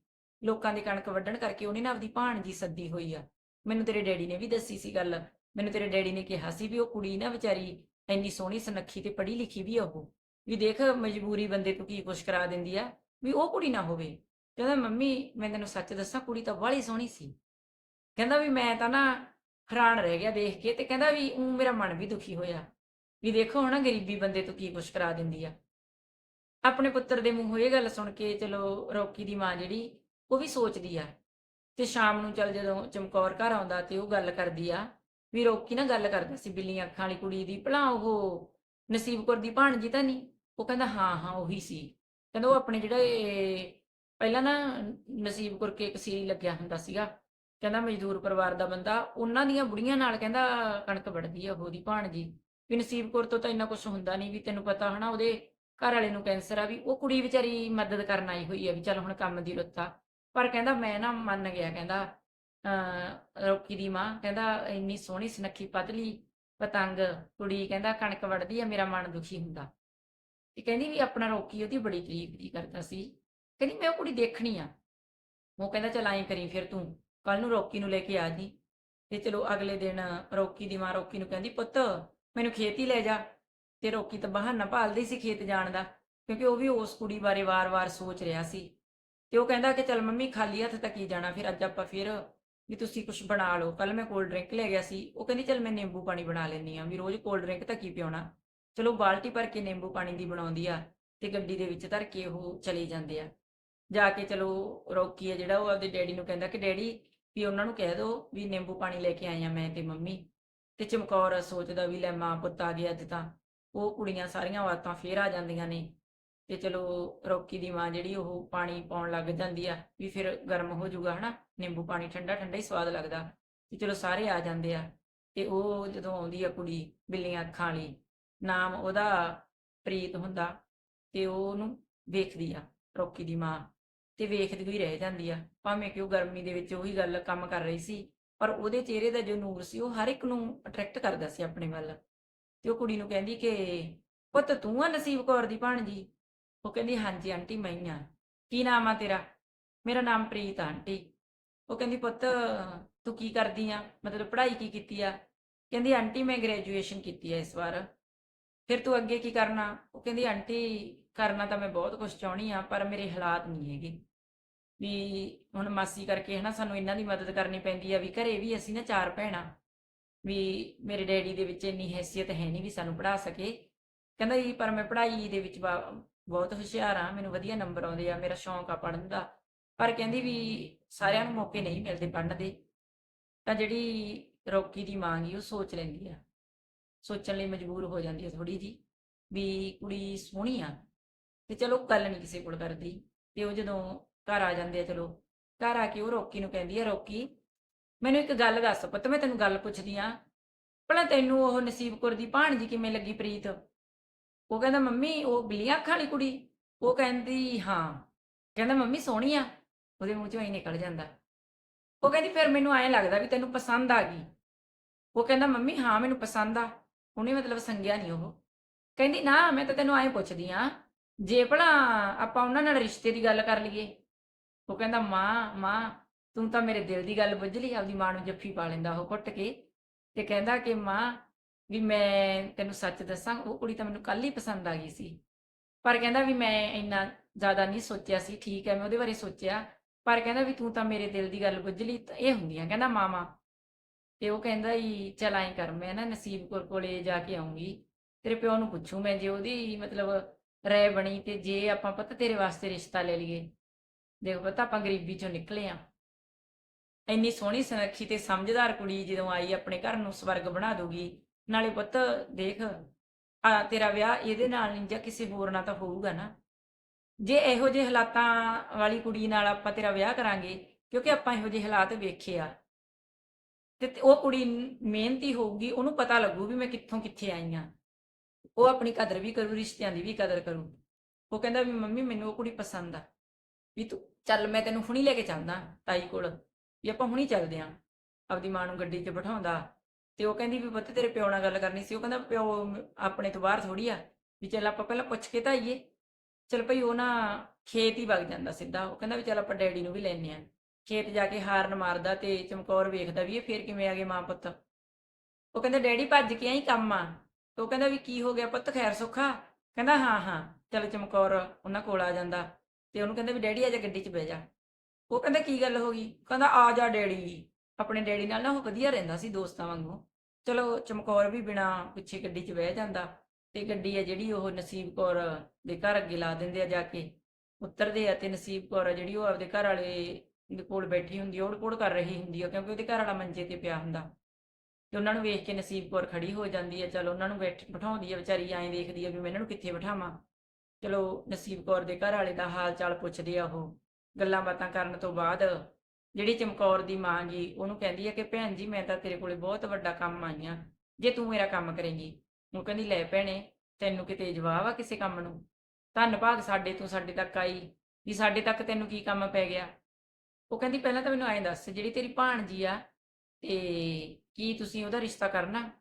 S1: ਲੋਕਾਂ ਦੀ ਕਣਕ ਵੱਢਣ ਕਰਕੇ ਉਹਨੇ ਨਾ ਆਪਦੀ ਭਾਣਜੀ ਸੱਦੀ ਹੋਈ ਆ। ਮੈਨੂੰ ਤੇਰੇ ਡੈਡੀ ਨੇ ਵੀ ਦੱਸੀ ਸੀ ਗੱਲ, ਮੈਨੂੰ ਤੇਰੇ ਡੈਡੀ ਨੇ ਕਿਹਾ ਸੀ ਵੀ ਉਹ ਕੁੜੀ ਨਾ ਵਿਚਾਰੀ ਇੰਨੀ ਸੋਹਣੀ ਸੁਨੱਖੀ ਤੇ ਪੜ੍ਹੀ ਲਿਖੀ ਵੀ ਆ ਉਹ, ਵੀ ਦੇਖ ਮਜਬੂਰੀ ਬੰਦੇ ਤੋਂ ਕੀ ਕੁਛ ਕਰਾ ਦਿੰਦੀ ਆ, ਵੀ ਉਹ ਕੁੜੀ ਨਾ ਹੋਵੇ। ਕਹਿੰਦਾ ਮੰਮੀ ਮੈਂ ਤੈਨੂੰ ਸੱਚ ਦੱਸਾਂ, ਕੁੜੀ ਤਾਂ ਬਾਹਲੀ ਸੋਹਣੀ ਸੀ। ਕਹਿੰਦਾ ਵੀ ਮੈਂ ਤਾਂ ਨਾ ਹੈਰਾਨ ਰਹਿ ਗਿਆ ਦੇਖ ਕੇ ਤੇ ਕਹਿੰਦਾ ਵੀ ਉਹ ਮੇਰਾ ਮਨ ਵੀ ਦੁਖੀ ਹੋਇਆ ਵੀ ਦੇਖੋ ਹਨਾ ਗਰੀਬੀ ਬੰਦੇ ਤੋਂ ਕੀ ਕੁਛ ਕਰਾ ਦਿੰਦੀ ਆ। ਆਪਣੇ ਪੁੱਤਰ ਦੇ ਮੂੰਹੋਂ ਇਹ ਗੱਲ ਸੁਣ ਕੇ ਚਲੋ ਰੋਕੀ ਦੀ ਮਾਂ ਜਿਹੜੀ, ਉਹ ਵੀ ਸੋਚਦੀ ਆ ਤੇ ਸ਼ਾਮ ਨੂੰ ਚੱਲ ਜਦੋਂ ਚਮਕੌਰ ਘਰ ਆਉਂਦਾ ਤੇ ਉਹ ਗੱਲ ਕਰਦੀ ਆ ਵੀ ਰੋਕੀ ਨਾ ਗੱਲ ਕਰਦਾ ਸੀ ਬਿੱਲੀਆਂ ਅੱਖਾਂ ਵਾਲੀ ਕੁੜੀ ਦੀ, ਭਲਾ ਉਹ ਨਸੀਬ ਕੌਰ ਦੀ ਭਾਣਜੀ ਤਾਂ ਨਹੀਂ, ਉਹ ਕਹਿੰਦਾ ਹਾਂ ਹਾਂ, ਉਹੀ ਸੀ। ਕਹਿੰਦਾ ਉਹ ਆਪਣੇ ਜਿਹੜਾ ਪਹਿਲਾਂ ਨਾ ਨਸੀਬ ਕੌਰ ਕੇ ਇੱਕ ਸੀਰੀ ਲੱਗਿਆ ਹੁੰਦਾ ਸੀਗਾ। ਕਹਿੰਦਾ ਮਜ਼ਦੂਰ ਪਰਿਵਾਰ ਦਾ ਬੰਦਾ, ਉਹਨਾਂ ਦੀਆਂ ਬੁੜੀਆਂ ਨਾਲ ਕਹਿੰਦਾ ਕਣਕ ਵੱਢਦੀ ਆ ਉਹਦੀ ਭਾਣਜੀ। ਵੀ ਨਸੀਬ ਕੌਰ ਤੋਂ ਤਾਂ ਇੰਨਾ ਕੁਝ ਹੁੰਦਾ ਨਹੀਂ ਵੀ ਤੈਨੂੰ ਪਤਾ ਹਨਾ, ਉਹਦੇ ਘਰ ਵਾਲੇ ਨੂੰ ਕੈਂਸਰ ਆ ਵੀ ਉਹ ਕੁੜੀ ਵਿਚਾਰੀ ਮਦਦ ਕਰਨ ਆਈ ਹੋਈ ਆ ਵੀ ਚੱਲ ਹੁਣ ਕੰਮ ਦੀ ਰੁੱਤ ਆ। ਪਰ ਕਹਿੰਦਾ ਮੈਂ ਨਾ ਮੰਨ ਗਿਆ, ਕਹਿੰਦਾ, ਅਹ, ਰੋਕੀ ਦੀ ਮਾਂ, ਕਹਿੰਦਾ ਇੰਨੀ ਸੋਹਣੀ ਸੁਨੱਖੀ ਪਤਲੀ ਪਤੰਗ ਕੁੜੀ, ਕਹਿੰਦਾ ਕਣਕ ਵੱਢਦੀ ਆ, ਮੇਰਾ ਮਨ ਦੁਖੀ ਹੁੰਦਾ। ਤੇ ਕਹਿੰਦੀ ਵੀ ਆਪਣਾ ਰੋਕੀ ਉਹਦੀ ਬੜੀ ਤਾਰੀਫ ਦੀ ਕਰਦਾ ਸੀ। ਕਹਿੰਦੀ, ਮੈਂ ਉਹ ਕੁੜੀ ਦੇਖਣੀ ਆ। ਉਹ ਕਹਿੰਦਾ, ਚਲ ਐਂ ਕਰੀ ਫਿਰ ਤੂੰ। ਕੱਲ ਨੂੰ ਰੋਕੀ ਨੂੰ ਲੈ ਕੇ ਆ ਜੀ। ਤੇ ਚਲੋ ਅਗਲੇ ਦਿਨ ਰੋਕੀ ਦੀ ਮਾਂ ਰੋਕੀ ਨੂੰ ਕਹਿੰਦੀ, ਪੁੱਤ, ਮੈਨੂੰ ਖੇਤ ਹੀ ਲੈ ਜਾ। ਤੇ ਰੋਕੀ ਤਾਂ ਬਹਾਨਾ ਭਾਲਦੀ ਸੀ ਖੇਤ ਜਾਣ ਦਾ, ਕਿਉਂਕਿ ਉਹ ਵੀ ਉਸ ਕੁੜੀ ਬਾਰੇ ਵਾਰ-ਵਾਰ ਸੋਚ ਰਿਹਾ ਸੀ। ਤੇ ਉਹ ਕਹਿੰਦਾ ਕਿ, ਚਲ ਮੰਮੀ, ਖਾਲੀ ਹੱਥ ਤਾਂ ਕੀ ਜਾਣਾ? ਫਿਰ ਅੱਜ ਆਪਾਂ ਫਿਰ ਵੀ ਤੁਸੀਂ ਕੁਝ ਬਣਾ ਲਓ। ਕੱਲ ਮੈਂ ਕੋਲਡ ਡਰਿੰਕ ਲੈ ਗਿਆ ਸੀ। ਉਹ ਕਹਿੰਦੀ, ਚਲ ਮੈਂ ਨਿੰਬੂ ਪਾਣੀ ਬਣਾ ਲੈਂਦੀ ਆ ਵੀ ਰੋਜ਼ ਕੋਲਡ ਡਰਿੰਕ ਤਾਂ ਕੀ ਪਿਉਣਾ? ਚਲੋ ਬਾਲਟੀ ਭਰ ਕੇ ਨਿੰਬੂ ਪਾਣੀ ਦੀ ਬਣਾਉਂਦੀ ਆ ਤੇ ਗੱਡੀ ਦੇ ਵਿੱਚ ਧਰ ਕੇ ਉਹ ਚਲੇ ਜਾਂਦੇ ਆ। ਜਾ ਕੇ ਚਲੋ ਰੋਕੀ ਹੈ ਜਿਹੜਾ ਉਹ ਆਪਦੇ ਡੈਡੀ ਨੂੰ ਕਹਿੰਦਾ ਕਿ ਡੈਡੀ ਵੀ ਉਹਨਾਂ ਨੂੰ ਕਹਿ ਦਿਓ ਵੀ ਨਿੰਬੂ ਪਾਣੀ ਲੈ ਕੇ ਆਈ ਆ ਮੈਂ ਤੇ ਮੰਮੀ ਤੇ ਚਮਕੌਰ ਸੋਚਦਾ ਵੀ ਲੈ ਮਾਂ ਪੁੱਤ ਆ ਗਏ ਅੱਜ ਤਾਂ। ਉਹ ਕੁੜੀਆਂ ਸਾਰੀਆਂ ਵਾਤਾਂ ਫੇਰ ਆ ਜਾਂਦੀਆਂ ਨੇ ਤੇ ਚਲੋ ਰੋਕੀ ਦੀ ਮਾਂ ਜਿਹੜੀ ਉਹ ਪਾਣੀ ਪਾਉਣ ਲੱਗ ਜਾਂਦੀ ਆ ਵੀ ਫਿਰ ਗਰਮ ਹੋ ਜਾਊਗਾ ਹਨਾ, ਨਿੰਬੂ ਪਾਣੀ ਠੰਡਾ ਠੰਡਾ ਹੀ ਸਵਾਦ ਲੱਗਦਾ ਤੇ ਚਲੋ ਸਾਰੇ ਆ ਜਾਂਦੇ ਆ ਤੇ ਉਹ ਜਦੋਂ ਆਉਂਦੀ ਆ ਕੁੜੀ ਬਿੱਲੀਆਂ ਅੱਖਾਂ ਵਾਲੀ, ਨਾਮ ਉਹਦਾ ਪ੍ਰੀਤ ਹੁੰਦਾ ਤੇ ਉਹ ਉਹਨੂੰ ਵੇਖਦੀ ਆ ਰੋਕੀ ਦੀ ਮਾਂ। ਤੇ ਵੇਖਦੀ ਹੋਈ ਰਹਿ ਜਾਂਦੀ ਆ। ਭਾਵੇਂ ਕਿ ਉਹ ਗਰਮੀ ਦੇ ਵਿੱਚ ਉਹੀ ਗੱਲ ਕੰਮ ਕਰ ਰਹੀ ਸੀ, ਪਰ ਉਹਦੇ ਚਿਹਰੇ ਦਾ ਜੋ ਨੂਰ ਸੀ, ਉਹ ਹਰ ਇੱਕ ਨੂੰ ਅਟਰੈਕਟ ਕਰਦਾ ਸੀ ਆਪਣੇ ਵੱਲ। ਤੇ ਉਹ ਕੁੜੀ ਨੂੰ ਕਹਿੰਦੀ ਕਿ, ਪੁੱਤ ਤੂੰ ਆ ਨਸੀਬ ਕੌਰ ਦੀ ਭਾਣਜੀ? ਉਹ ਕਹਿੰਦੀ, ਹਾਂਜੀ ਆਂਟੀ, ਮੈਂ ਹੀ ਆ। ਕੀ ਨਾਮ ਆ ਤੇਰਾ? ਮੇਰਾ ਨਾਮ ਪ੍ਰੀਤ ਆਂਟੀ। ਉਹ ਕਹਿੰਦੀ, ਪੁੱਤ, ਤੂੰ ਕੀ ਕਰਦੀ ਆ? ਮਤਲਬ ਪੜ੍ਹਾਈ ਕੀ ਕੀਤੀ ਆ? ਕਹਿੰਦੀ, ਆਂਟੀ, ਮੈਂ ਗ੍ਰੈਜੂਏਸ਼ਨ ਕੀਤੀ ਆ ਇਸ ਵਾਰ। ਫਿਰ ਤੂੰ ਅੱਗੇ ਕੀ ਕਰਨਾ? ਉਹ ਕਹਿੰਦੀ, ਆਂਟੀ ਕਰਨਾ ਤਾਂ ਮੈਂ ਬਹੁਤ ਕੁਝ ਚਾਹਣੀ ਆ ਪਰ ਮੇਰੇ ਹਾਲਾਤ ਨਹੀਂ ਹੈਗੇ। ਵੀ ਹੁਣ ਮਾਸੀ ਕਰਕੇ ਹਨਾ ਸਾਨੂੰ ਇਹਨਾਂ ਦੀ ਮਦਦ ਕਰਨੀ ਪੈਂਦੀ ਆ, ਵੀ ਘਰੇ ਵੀ ਅਸੀਂ ਨਾ ਚਾਰ ਭੈਣਾਂ, ਵੀ ਮੇਰੇ ਡੈਡੀ ਦੇ ਵਿੱਚ ਇੰਨੀ ਹੈਸੀਅਤ ਹੈ ਨਹੀਂ ਵੀ ਸਾਨੂੰ ਪੜ੍ਹਾ ਸਕੇ। ਕਹਿੰਦਾ ਜੀ, ਪਰ ਮੈਂ ਪੜ੍ਹਾਈ ਦੇ ਵਿੱਚ ਬਹੁਤ ਹੁਸ਼ਿਆਰ ਆ ਮੈਨੂੰ ਵਧੀਆ ਨੰਬਰ ਆਉਂਦੇ ਆ, ਮੇਰਾ ਸ਼ੌਂਕ ਆ ਪੜ੍ਹਨ ਦਾ। ਪਰ ਕਹਿੰਦੀ ਵੀ ਸਾਰਿਆਂ ਨੂੰ ਮੌਕੇ ਨਹੀਂ ਮਿਲਦੇ ਪੜ੍ਹਨ ਦੇ। ਤਾਂ ਜਿਹੜੀ ਰੋਕੀ ਦੀ ਮਾਂ ਗੀ, ਉਹ ਸੋਚ ਲੈਂਦੀ ਆ। ਸੋਚਣ ਲਈ ਮਜਬੂਰ ਹੋ ਜਾਂਦੀ ਆ ਥੋੜੀ ਜੀ, ਵੀ ਕੁੜੀ ਸੋਹਣੀ ਆ। ਤੇ ਚਲੋ ਗੱਲ ਨਹੀਂ ਕਿਸੇ ਕੋਲ ਕਰਦੀ, ਤੇ ਉਹ ਜਦੋਂ ਘਰ ਆ ਜਾਂਦੇ ਆ, ਚਲੋ ਘਰ ਆ ਕੇ ਉਹ ਰੋਕੀ ਨੂੰ ਕਹਿੰਦੀ ਆ, ਰੋਕੀ, ਮੈਨੂੰ ਇੱਕ ਗੱਲ ਦੱਸ ਪੁੱਤ, ਮੈਂ ਤੈਨੂੰ ਗੱਲ ਪੁੱਛਦੀ ਆ। ਭਲਾ ਤੈਨੂੰ ਉਹ ਨਸੀਬ ਕੌਰ ਦੀ ਭਾਣਜੀ ਕਿਵੇਂ ਲੱਗੀ ਪ੍ਰੀਤ? ਉਹ ਕਹਿੰਦਾ, ਮੰਮੀ, ਉਹ ਬਿੱਲੀਆਂ ਅੱਖਾਂ ਵਾਲੀ ਕੁੜੀ। ਉਹ ਕਹਿੰਦੀ, ਹਾਂ। ਕਹਿੰਦਾ, ਮੰਮੀ, ਸੋਹਣੀ ਆ। ਉਹਦੇ ਮੂੰਹ ਚੋਂ ਹੀ ਨਿਕਲ ਜਾਂਦਾ। ਉਹ ਕਹਿੰਦੀ, ਫਿਰ ਮੈਨੂੰ ਐਂ ਲੱਗਦਾ ਵੀ ਤੈਨੂੰ ਪਸੰਦ ਆ ਗਈ। ਉਹ ਕਹਿੰਦਾ, ਮੰਮੀ, ਹਾਂ, ਮੈਨੂੰ ਪਸੰਦ ਆ। ਉਹਨੇ ਮਤਲਬ ਸੰਗਿਆ ਨਹੀਂ ਉਹ। ਕਹਿੰਦੀ, ਨਾ, ਮੈਂ ਤਾਂ ਤੈਨੂੰ ਐਂ ਪੁੱਛਦੀ ਆ ਜੇ ਭਲਾ ਆਪਾਂ ਉਹਨਾਂ ਨਾਲ ਰਿਸ਼ਤੇ ਦੀ ਗੱਲ ਕਰ ਲਈਏ, ਉਹ ਕਹਿੰਦਾ, ਮਾਂ ਮਾਂ, ਤੂੰ ਤਾਂ ਮੇਰੇ ਦਿਲ ਦੀ ਗੱਲ ਬੁੱਝ ਲਈ, ਆਪਦੀ ਮਾਂ ਨੂੰ ਜੱਫੀ ਪਾ ਲੈਂਦਾ ਉਹ ਘੁੱਟ ਕੇ। ਤੇ ਕਹਿੰਦਾ ਕਿ, ਮਾਂ, ਵੀ ਮੈਂ ਤੈਨੂੰ ਸੱਚ ਦੱਸਾਂ, ਉਹ ਕੁੜੀ ਤਾਂ ਮੈਨੂੰ ਕੱਲ ਹੀ ਪਸੰਦ ਆ ਗਈ ਸੀ। ਪਰ ਕਹਿੰਦਾ ਵੀ ਮੈਂ ਇੰਨਾ ਜ਼ਿਆਦਾ ਨਹੀਂ ਸੋਚਿਆ ਸੀ, ਠੀਕ ਹੈ, ਮੈਂ ਉਹਦੇ ਬਾਰੇ ਸੋਚਿਆ। ਪਰ ਕਹਿੰਦਾ ਵੀ ਤੂੰ ਤਾਂ ਮੇਰੇ ਦਿਲ ਦੀ ਗੱਲ ਬੁੱਝ ਲਈ ਇਹ ਹੁੰਦੀਆਂ, ਕਹਿੰਦਾ ਮਾਮਾ ਤੇ ਉਹ ਕਹਿੰਦਾ ਹੀ ਚਲ ਐਂ ਕਰ, ਮੈਂ ਨਾ ਨਸੀਬ ਕੌਰ ਕੋਲੇ ਜਾ ਕੇ ਆਉਂਗੀ, ਤੇਰੇ ਪਿਓ ਨੂੰ ਪੁੱਛੂ ਮੈਂ ਜੇ ਉਹਦੀ ਮਤਲਬ ਰਹਿ ਬਣੀ ਤੇ ਜੇ ਆਪਾਂ ਪਤਾ ਤੇਰੇ ਵਾਸਤੇ ਰਿਸ਼ਤਾ ਲੈ ਲਈਏ। ਦੇਖੋ ਪਤਾ, ਆਪਾਂ ਗਰੀਬੀ ਚੋਂ ਨਿਕਲੇ ਆ। ਇੰਨੀ ਸੋਹਣੀ ਸੁਨੱਖੀ ਤੇ ਸਮਝਦਾਰ ਕੁੜੀ ਜਦੋਂ ਆਈ ਆਪਣੇ ਘਰ ਨੂੰ ਸਵਰਗ ਬਣਾ ਦੂਗੀ ਨਾਲੇ ਪੁੱਤ ਦੇਖ, ਆ ਤੇਰਾ ਵਿਆਹ ਇਹਦੇ ਨਾਲ ਨਹੀਂ ਜਾਂ ਕਿਸੇ ਹੋਰ ਨਾਲ ਤਾਂ ਹੋਊਗਾ ਨਾ। ਜੇ ਇਹੋ ਜਿਹੇ ਹਾਲਾਤਾਂ ਵਾਲੀ ਕੁੜੀ ਨਾਲ ਆਪਾਂ ਤੇਰਾ ਵਿਆਹ ਕਰਾਂਗੇ, ਕਿਉਂਕਿ ਆਪਾਂ ਇਹੋ ਜਿਹੇ ਹਾਲਾਤ ਵੇਖੇ ਆ। ਤੇ ਤੇ ਉਹ ਕੁੜੀ ਮਿਹਨਤੀ ਹੋਊਗੀ, ਉਹਨੂੰ ਪਤਾ ਲੱਗੂ ਵੀ ਮੈਂ ਕਿੱਥੋਂ ਕਿੱਥੇ ਆਈ ਆ। ਉਹ ਆਪਣੀ ਕਦਰ ਵੀ ਕਰੂ, ਰਿਸ਼ਤਿਆਂ ਦੀ ਵੀ ਕਦਰ ਕਰੂ। ਉਹ ਕਹਿੰਦਾ ਵੀ ਮੰਮੀ, ਮੈਨੂੰ ਉਹ ਕੁੜੀ ਪਸੰਦ ਆ। ਵੀ ਤੂੰ, ਚੱਲ ਮੈਂ ਤੈਨੂੰ ਹੁਣੀ ਲੈ ਕੇ ਚੱਲਦਾ ਤਾਈ ਕੋਲ। ਵੀ ਆਪਾਂ ਹੁਣੀ ਚੱਲਦੇ ਆਂ। ਆਪਦੀ ਮਾਂ ਨੂੰ ਗੱਡੀ 'ਚ ਬਿਠਾਉਂਦਾ। ਤੇ ਉਹ ਕਹਿੰਦੀ ਵੀ ਪੁੱਤ ਤੇਰੇ ਪਿਓ ਨਾਲ ਗੱਲ ਕਰਨੀ ਸੀ। ਉਹ ਕਹਿੰਦਾ ਪਿਓ ਆਪਣੇ ਤੋਂ ਬਾਹਰ ਥੋੜੀ ਆ। ਵੀ ਚੱਲ ਆਪਾਂ ਪਹਿਲਾਂ ਪੁੱਛ ਕੇ ਤਾਂ ਆਈਏ ਚਲ ਭਈ ਉਹ ਨਾ ਖੇਤ ਹੀ ਵਗ ਜਾਂਦਾ ਸਿੱਧਾ। ਉਹ ਕਹਿੰਦਾ ਵੀ ਚੱਲ ਆਪਾਂ ਡੈਡੀ ਨੂੰ ਵੀ ਲੈਣੇ ਆ। ਖੇਤ ਜਾ ਕੇ ਹਾਰਨ ਮਾਰਦਾ ਤੇ ਚਮਕੌਰ ਵੇਖਦਾ ਵੀ ਇਹ ਫੇਰ ਕਿਵੇਂ ਆ ਗਏ ਮਾਂ ਪੁੱਤ। ਉਹ ਕਹਿੰਦਾ, ਡੈਡੀ ਭੱਜ ਕੇ ਆਈ ਕੰਮ ਆ। ਉਹ ਕਹਿੰਦਾ ਵੀ ਕੀ ਹੋ ਗਿਆ ਪੁੱਤ, ਖੈਰ ਸੁੱਖਾ ਕਹਿੰਦਾ ਹਾਂ ਹਾਂ। ਚਲ ਚਮਕੌਰ ਉਹਨਾਂ ਕੋਲ ਆ ਜਾਂਦਾ। ਤੇ ਉਹਨੂੰ ਕਹਿੰਦਾ ਵੀ ਡੈਡੀ ਆ ਜਾ ਗੱਡੀ 'ਚ ਬਹਿ ਜਾ। ਉਹ ਕਹਿੰਦਾ ਕੀ ਗੱਲ ਹੋ ਗਈ? ਕਹਿੰਦਾ ਆ ਜਾ ਡੈਡੀ। ਆਪਣੇ ਡੈਡੀ ਨਾਲ ਨਾ ਉਹ ਵਧੀਆ ਰਹਿੰਦਾ ਸੀ ਦੋਸਤਾਂ ਵਾਂਗੂ। ਚਲੋ ਚਮਕੌਰ ਵੀ ਬਿਨਾ ਪਿੱਛੇ ਗੱਡੀ 'ਚ ਬਹਿ ਜਾਂਦਾ। ਤੇ ਗੱਡੀ ਆ ਜਿਹੜੀ ਉਹ ਨਸੀਬ ਕੌਰ ਦੇ ਘਰ ਅੱਗੇ ਲਾ ਦਿੰਦੇ ਆ ਜਾ ਕੇ। ਉਤਰਦੇ ਆ ਤੇ ਨਸੀਬ ਕੌਰ ਆ ਜਿਹੜੀ ਉਹ ਆਪਦੇ ਘਰ ਵਾਲੇ ਦੇ ਕੋਲ ਬੈਠੀ ਹੁੰਦੀ ਆ ਉੜ-ਪੁੜ ਕਰ ਰਹੀ ਹੁੰਦੀ ਆ, ਕਿਉਂਕਿ ਉਹਦੇ ਘਰ ਵਾਲਾ ਮੰਜੇ ਤੇ ਪਿਆ ਹੁੰਦਾ। ਤੇ ਉਹਨਾਂ ਨੂੰ ਵੇਖ ਕੇ ਨਸੀਬ ਕੌਰ ਖੜੀ ਹੋ ਜਾਂਦੀ ਹੈ, ਚਲ ਉਹਨਾਂ ਨੂੰ ਬੈਠ, ਬਿਠਾਉਂਦੀ ਹੈ, ਵਿਚਾਰੀ ਐਂ ਦੇਖਦੀ ਆ ਵੀ ਮੈਂ ਇਹਨਾਂ ਨੂੰ ਕਿੱਥੇ ਬਿਠਾਵਾਂ। ਚਲੋ ਨਸੀਬ ਕੌਰ ਦੇ ਘਰ ਵਾਲੇ ਦਾ ਹਾਲ ਚਾਲ ਪੁੱਛਦੇ ਆ ਉਹ, ਗੱਲਾਂ ਬਾਤਾਂ ਕਰਨ ਤੋਂ ਬਾਅਦ ਜਿਹੜੀ ਚਮਕੌਰ ਦੀ ਮਾਂ ਜੀ, ਉਹਨੂੰ ਕਹਿੰਦੀ ਆ ਕਿ ਭੈਣ ਜੀ ਮੈਂ ਤਾਂ ਤੇਰੇ ਕੋਲੇ ਬਹੁਤ ਵੱਡਾ ਕੰਮ ਆਈ ਆ ਜੇ ਤੂੰ ਮੇਰਾ ਕੰਮ ਕਰੇਂਗੀ। ਉਹ ਕਹਿੰਦੀ, ਲੈ ਭੈਣੇ, ਤੈਨੂੰ ਕਿਤੇ ਜਵਾਬ ਆ ਕਿਸੇ ਕੰਮ ਨੂੰ? ਧੰਨ ਭਾਗ ਸਾਡੇ ਤੋਂ ਸਾਡੇ ਤੱਕ ਆਈ, ਵੀ ਸਾਡੇ ਤੱਕ ਤੈਨੂੰ ਕੀ ਕੰਮ ਪੈ ਗਿਆ? ਉਹ ਕਹਿੰਦੀ, ਪਹਿਲਾਂ ਤਾਂ ਮੈਨੂੰ ਐਂ ਦੱਸ, ਜਿਹੜੀ ਤੇਰੀ ਭਾਣਜੀ ਆ, ਤੇ ਕੀ ਤੁਸੀਂ ਉਹਦਾ ਰਿਸ਼ਤਾ ਕਰਨਾ?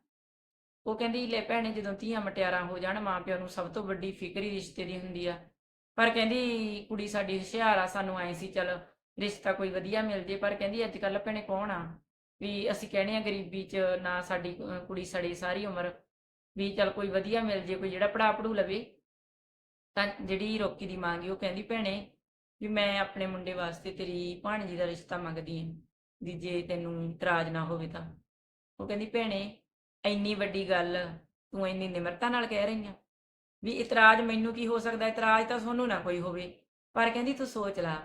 S1: ਉਹ ਕਹਿੰਦੀ, ਲੈ ਭੈਣੇ, ਜਦੋਂ ਧੀਆਂ ਮਟਿਆਰਾਂ ਹੋ ਜਾਣ ਮਾਂ ਪਿਓ ਨੂੰ ਸਭ ਤੋਂ ਵੱਡੀ ਫਿਕਰ ਹੀ ਰਿਸ਼ਤੇ ਦੀ ਹੁੰਦੀ ਆ। ਪਰ ਕਹਿੰਦੀ, ਕੁੜੀ ਸਾਡੀ ਹੁਸ਼ਿਆਰ ਆ, ਸਾਨੂੰ ਐਂ ਸੀ, ਚਲ ਰਿਸ਼ਤਾ ਕੋਈ ਵਧੀਆ ਮਿਲ ਜੇ। ਪਰ ਕਹਿੰਦੀ, ਅੱਜ ਕੱਲ ਭੈਣੇ ਕੌਣ ਆ? ਵੀ ਅਸੀਂ ਕਹਿੰਦੇ ਆ ਗਰੀਬੀ 'ਚ ਨਾ ਸਾਡੀ ਕੁੜੀ ਸੜੀ ਸਾਰੀ ਉਮਰ। ਵੀ ਚਲ ਕੋਈ ਵਧੀਆ ਮਿਲ ਜੇ, ਕੋਈ ਜਿਹੜਾ ਪੜਾ ਪੜੂ ਲਵੇ। ਤਾਂ ਜਿਹੜੀ ਰੋਕੀ ਦੀ ਮਾਂ ਗੀ, ਉਹ ਕਹਿੰਦੀ, ਭੈਣੇ, ਵੀ ਮੈਂ ਆਪਣੇ ਮੁੰਡੇ ਵਾਸਤੇ ਤੇਰੀ ਭਾਣਜੀ ਦਾ ਰਿਸ਼ਤਾ ਮੰਗਦੀ ਹਾਂ ਵੀ ਜੇ ਤੈਨੂੰ ਇਤਰਾਜ਼ ਨਾ ਹੋਵੇ ਤਾਂ। ਉਹ ਕਹਿੰਦੀ, ਭੈਣੇ, ਇੰਨੀ ਵੱਡੀ ਗੱਲ ਤੂੰ ਇੰਨੀ ਨਿਮਰਤਾ ਨਾਲ ਕਹਿ ਰਹੀ ਆ ਵੀ ਇਤਰਾਜ਼ ਮੈਨੂੰ ਕੀ ਹੋ ਸਕਦਾ? ਇਤਰਾਜ਼ ਤਾਂ ਤੁਹਾਨੂੰ ਨਾ ਕੋਈ ਹੋਵੇ। ਪਰ ਕਹਿੰਦੀ, ਤੂੰ ਸੋਚ ਲਾ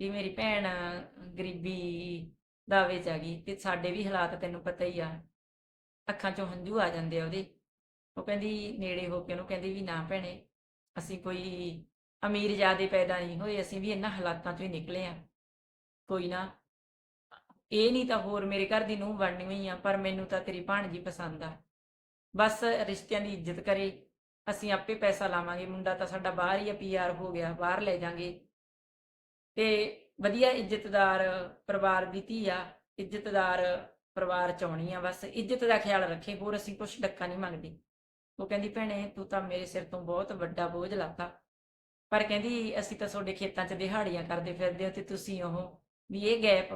S1: ਵੀ ਮੇਰੀ ਭੈਣ ਗਰੀਬੀ ਦਾ ਵਿੱਚ ਆ ਗਈ ਤੇ ਸਾਡੇ ਵੀ ਹਾਲਾਤ ਤੈਨੂੰ ਪਤਾ ਹੀ ਆ। ਅੱਖਾਂ 'ਚੋਂ ਹੰਝੂ ਆ ਜਾਂਦੇ ਆ ਉਹਦੇ। ਉਹ ਕਹਿੰਦੀ, ਨੇੜੇ ਹੋ ਕੇ ਉਹਨੂੰ ਕਹਿੰਦੀ ਵੀ ਨਾ ਭੈਣੇ, ਅਸੀਂ ਕੋਈ ਅਮੀਰ ਜਾਦੇ ਪੈਦਾ ਨਹੀਂ ਹੋਏ, ਅਸੀਂ ਵੀ ਇਹਨਾਂ ਹਾਲਾਤਾਂ 'ਚੋਂ ਹੀ ਨਿਕਲੇ ਆ। ਕੋਈ ਨਾ ਇਹ ਨਹੀਂ ਤਾਂ ਹੋਰ ਮੇਰੇ ਘਰ ਦੀ ਨੂੰਹ ਬਣਨੀ ਹੋਈ ਆ, ਪਰ ਮੈਨੂੰ ਤਾਂ ਤੇਰੀ ਭਾਣਜੀ ਪਸੰਦ ਆ। ਬਸ ਰਿਸ਼ਤਿਆਂ ਦੀ ਇੱਜ਼ਤ ਕਰੇ, ਅਸੀਂ ਆਪੇ ਪੈਸਾ ਲਾਵਾਂਗੇ, ਮੁੰਡਾ ਤਾਂ ਸਾਡਾ ਬਾਹਰ ਹੀ ਆ ਪੀਆਰ ਹੋ ਗਿਆ, ਬਾਹਰ ਲੈ ਜਾਾਂਗੇ। ਤੇ ਵਧੀਆ ਇੱਜ਼ਤਦਾਰ ਪਰਿਵਾਰ ਦੀ ਧੀ ਆ, ਇੱਜ਼ਤਦਾਰ ਪਰਿਵਾਰ ਚ ਆਉਣੀ ਆ ਬਸ, ਇੱਜ਼ਤ ਦਾ ਖਿਆਲ ਰੱਖੇ, ਹੋਰ ਅਸੀਂ ਕੁਛ ਡੱਕਾ ਨਹੀਂ ਮੰਗਦੇ। ਉਹ ਕਹਿੰਦੀ, ਭੈਣੇ, ਤੂੰ ਤਾਂ ਮੇਰੇ ਸਿਰ ਤੋਂ ਬਹੁਤ ਵੱਡਾ ਬੋਝ ਲਾਤਾ। ਪਰ ਕਹਿੰਦੀ, ਅਸੀਂ ਤਾਂ ਤੁਹਾਡੇ ਖੇਤਾਂ 'ਚ ਦਿਹਾੜੀਆਂ ਕਰਦੇ ਫਿਰਦੇ ਹੋ ਤੇ ਤੁਸੀਂ ਉਹ ਵੀ ਇਹ ਗੈਪ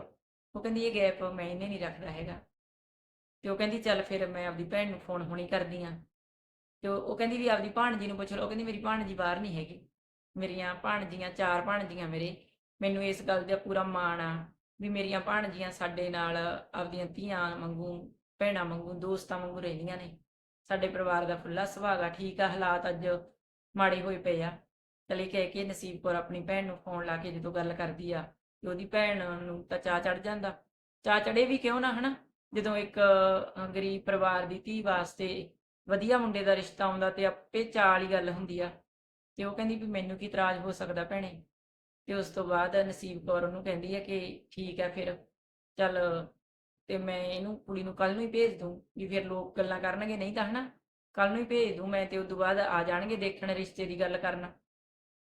S1: ਉਹ ਕਹਿੰਦੀ ਇਹ ਗੈਪ ਮੈਂ ਇਹਨੇ ਨਹੀਂ ਰੱਖਦਾ ਹੈਗਾ। ਤੇ ਉਹ ਕਹਿੰਦੀ ਚੱਲ ਫਿਰ ਮੈਂ ਆਪਦੀ ਭੈਣ ਨੂੰ ਫੋਨ ਹੁਣੀ ਕਰਦੀ ਆ। ਤੇ ਉਹ ਕਹਿੰਦੀ ਵੀ ਆਪਦੀ ਭਾਣਜੀ ਨੂੰ ਪੁੱਛ ਲਓ। ਉਹ ਕਹਿੰਦੀ ਮੇਰੀ ਭਾਣਜੀ ਬਾਹਰ ਨਹੀਂ ਹੈਗੀ। ਮੇਰੀਆਂ ਭਾਣਜੀਆਂ, ਚਾਰ ਭਾਣਜੀਆਂ ਮੇਰੇ। ਮੈਨੂੰ ਇਸ ਗੱਲ ਦਾ ਪੂਰਾ ਮਾਣ ਆ ਵੀ ਮੇਰੀਆਂ ਭਾਣਜੀਆਂ ਸਾਡੇ ਨਾਲ ਆਪਦੀਆਂ ਧੀਆਂ ਵਾਂਗੂ, ਭੈਣਾਂ ਵਾਂਗੂ, ਦੋਸਤਾਂ ਵਾਂਗੂ ਰਹਿੰਦੀਆਂ ਨੇ। ਸਾਡੇ ਪਰਿਵਾਰ ਦਾ ਫੁੱਲਾ ਸੁਭਾਅ ਆ, ਠੀਕ ਆ, ਹਾਲਾਤ ਅੱਜ ਮਾੜੇ ਹੋਏ ਪਏ ਆ। ਚਲੇ ਕਹਿ ਕੇ ਨਸੀਬ ਕੌਰ ਆਪਣੀ ਭੈਣ ਨੂੰ ਫੋਨ ਲਾ ਕੇ ਜਦੋਂ ਗੱਲ ਕਰਦੀ ਆ ਤੇ ਉਹਦੀ ਭੈਣ ਨੂੰ ਤਾਂ ਚਾਹ ਚੜ ਜਾਂਦਾ। ਚਾਹ ਚੜੇ ਵੀ ਕਿਉਂ ਨਾ, ਹਨਾ? ਜਦੋਂ ਇੱਕ ਗਰੀਬ ਪਰਿਵਾਰ ਦੀ ਧੀ ਵਾਸਤੇ ਵਧੀਆ ਮੁੰਡੇ ਦਾ ਰਿਸ਼ਤਾ ਆਉਂਦਾ ਤੇ ਆਪੇ ਚਾਅ ਵਾਲੀ ਗੱਲ ਹੁੰਦੀ ਆ। ਤੇ ਉਹ ਕਹਿੰਦੀ ਵੀ ਮੈਨੂੰ ਕੀ ਇਤਰਾਜ਼ ਹੋ ਸਕਦਾ ਭੈਣੇ? ਤੇ ਉਸ ਤੋਂ ਬਾਅਦ ਨਸੀਬ ਕੌਰ ਉਹਨੂੰ ਕਹਿੰਦੀ ਹੈ ਕਿ ਠੀਕ ਹੈ ਫਿਰ, ਚੱਲ ਤੇ ਮੈਂ ਇਹਨੂੰ, ਕੁੜੀ ਨੂੰ ਕੱਲ ਨੂੰ ਹੀ ਭੇਜ ਦੂੰ, ਵੀ ਫਿਰ ਲੋਕ ਗੱਲਾਂ ਕਰਨਗੇ ਨਹੀਂ ਤਾਂ, ਹਨਾ? ਕੱਲ ਨੂੰ ਹੀ ਭੇਜ ਦੂੰ ਮੈਂ ਤੇ ਉਸ ਤੋਂ ਬਾਅਦ ਆ ਜਾਣਗੇ ਦੇਖਣ ਰਿਸ਼ਤੇ ਦੀ ਗੱਲ ਕਰਨ।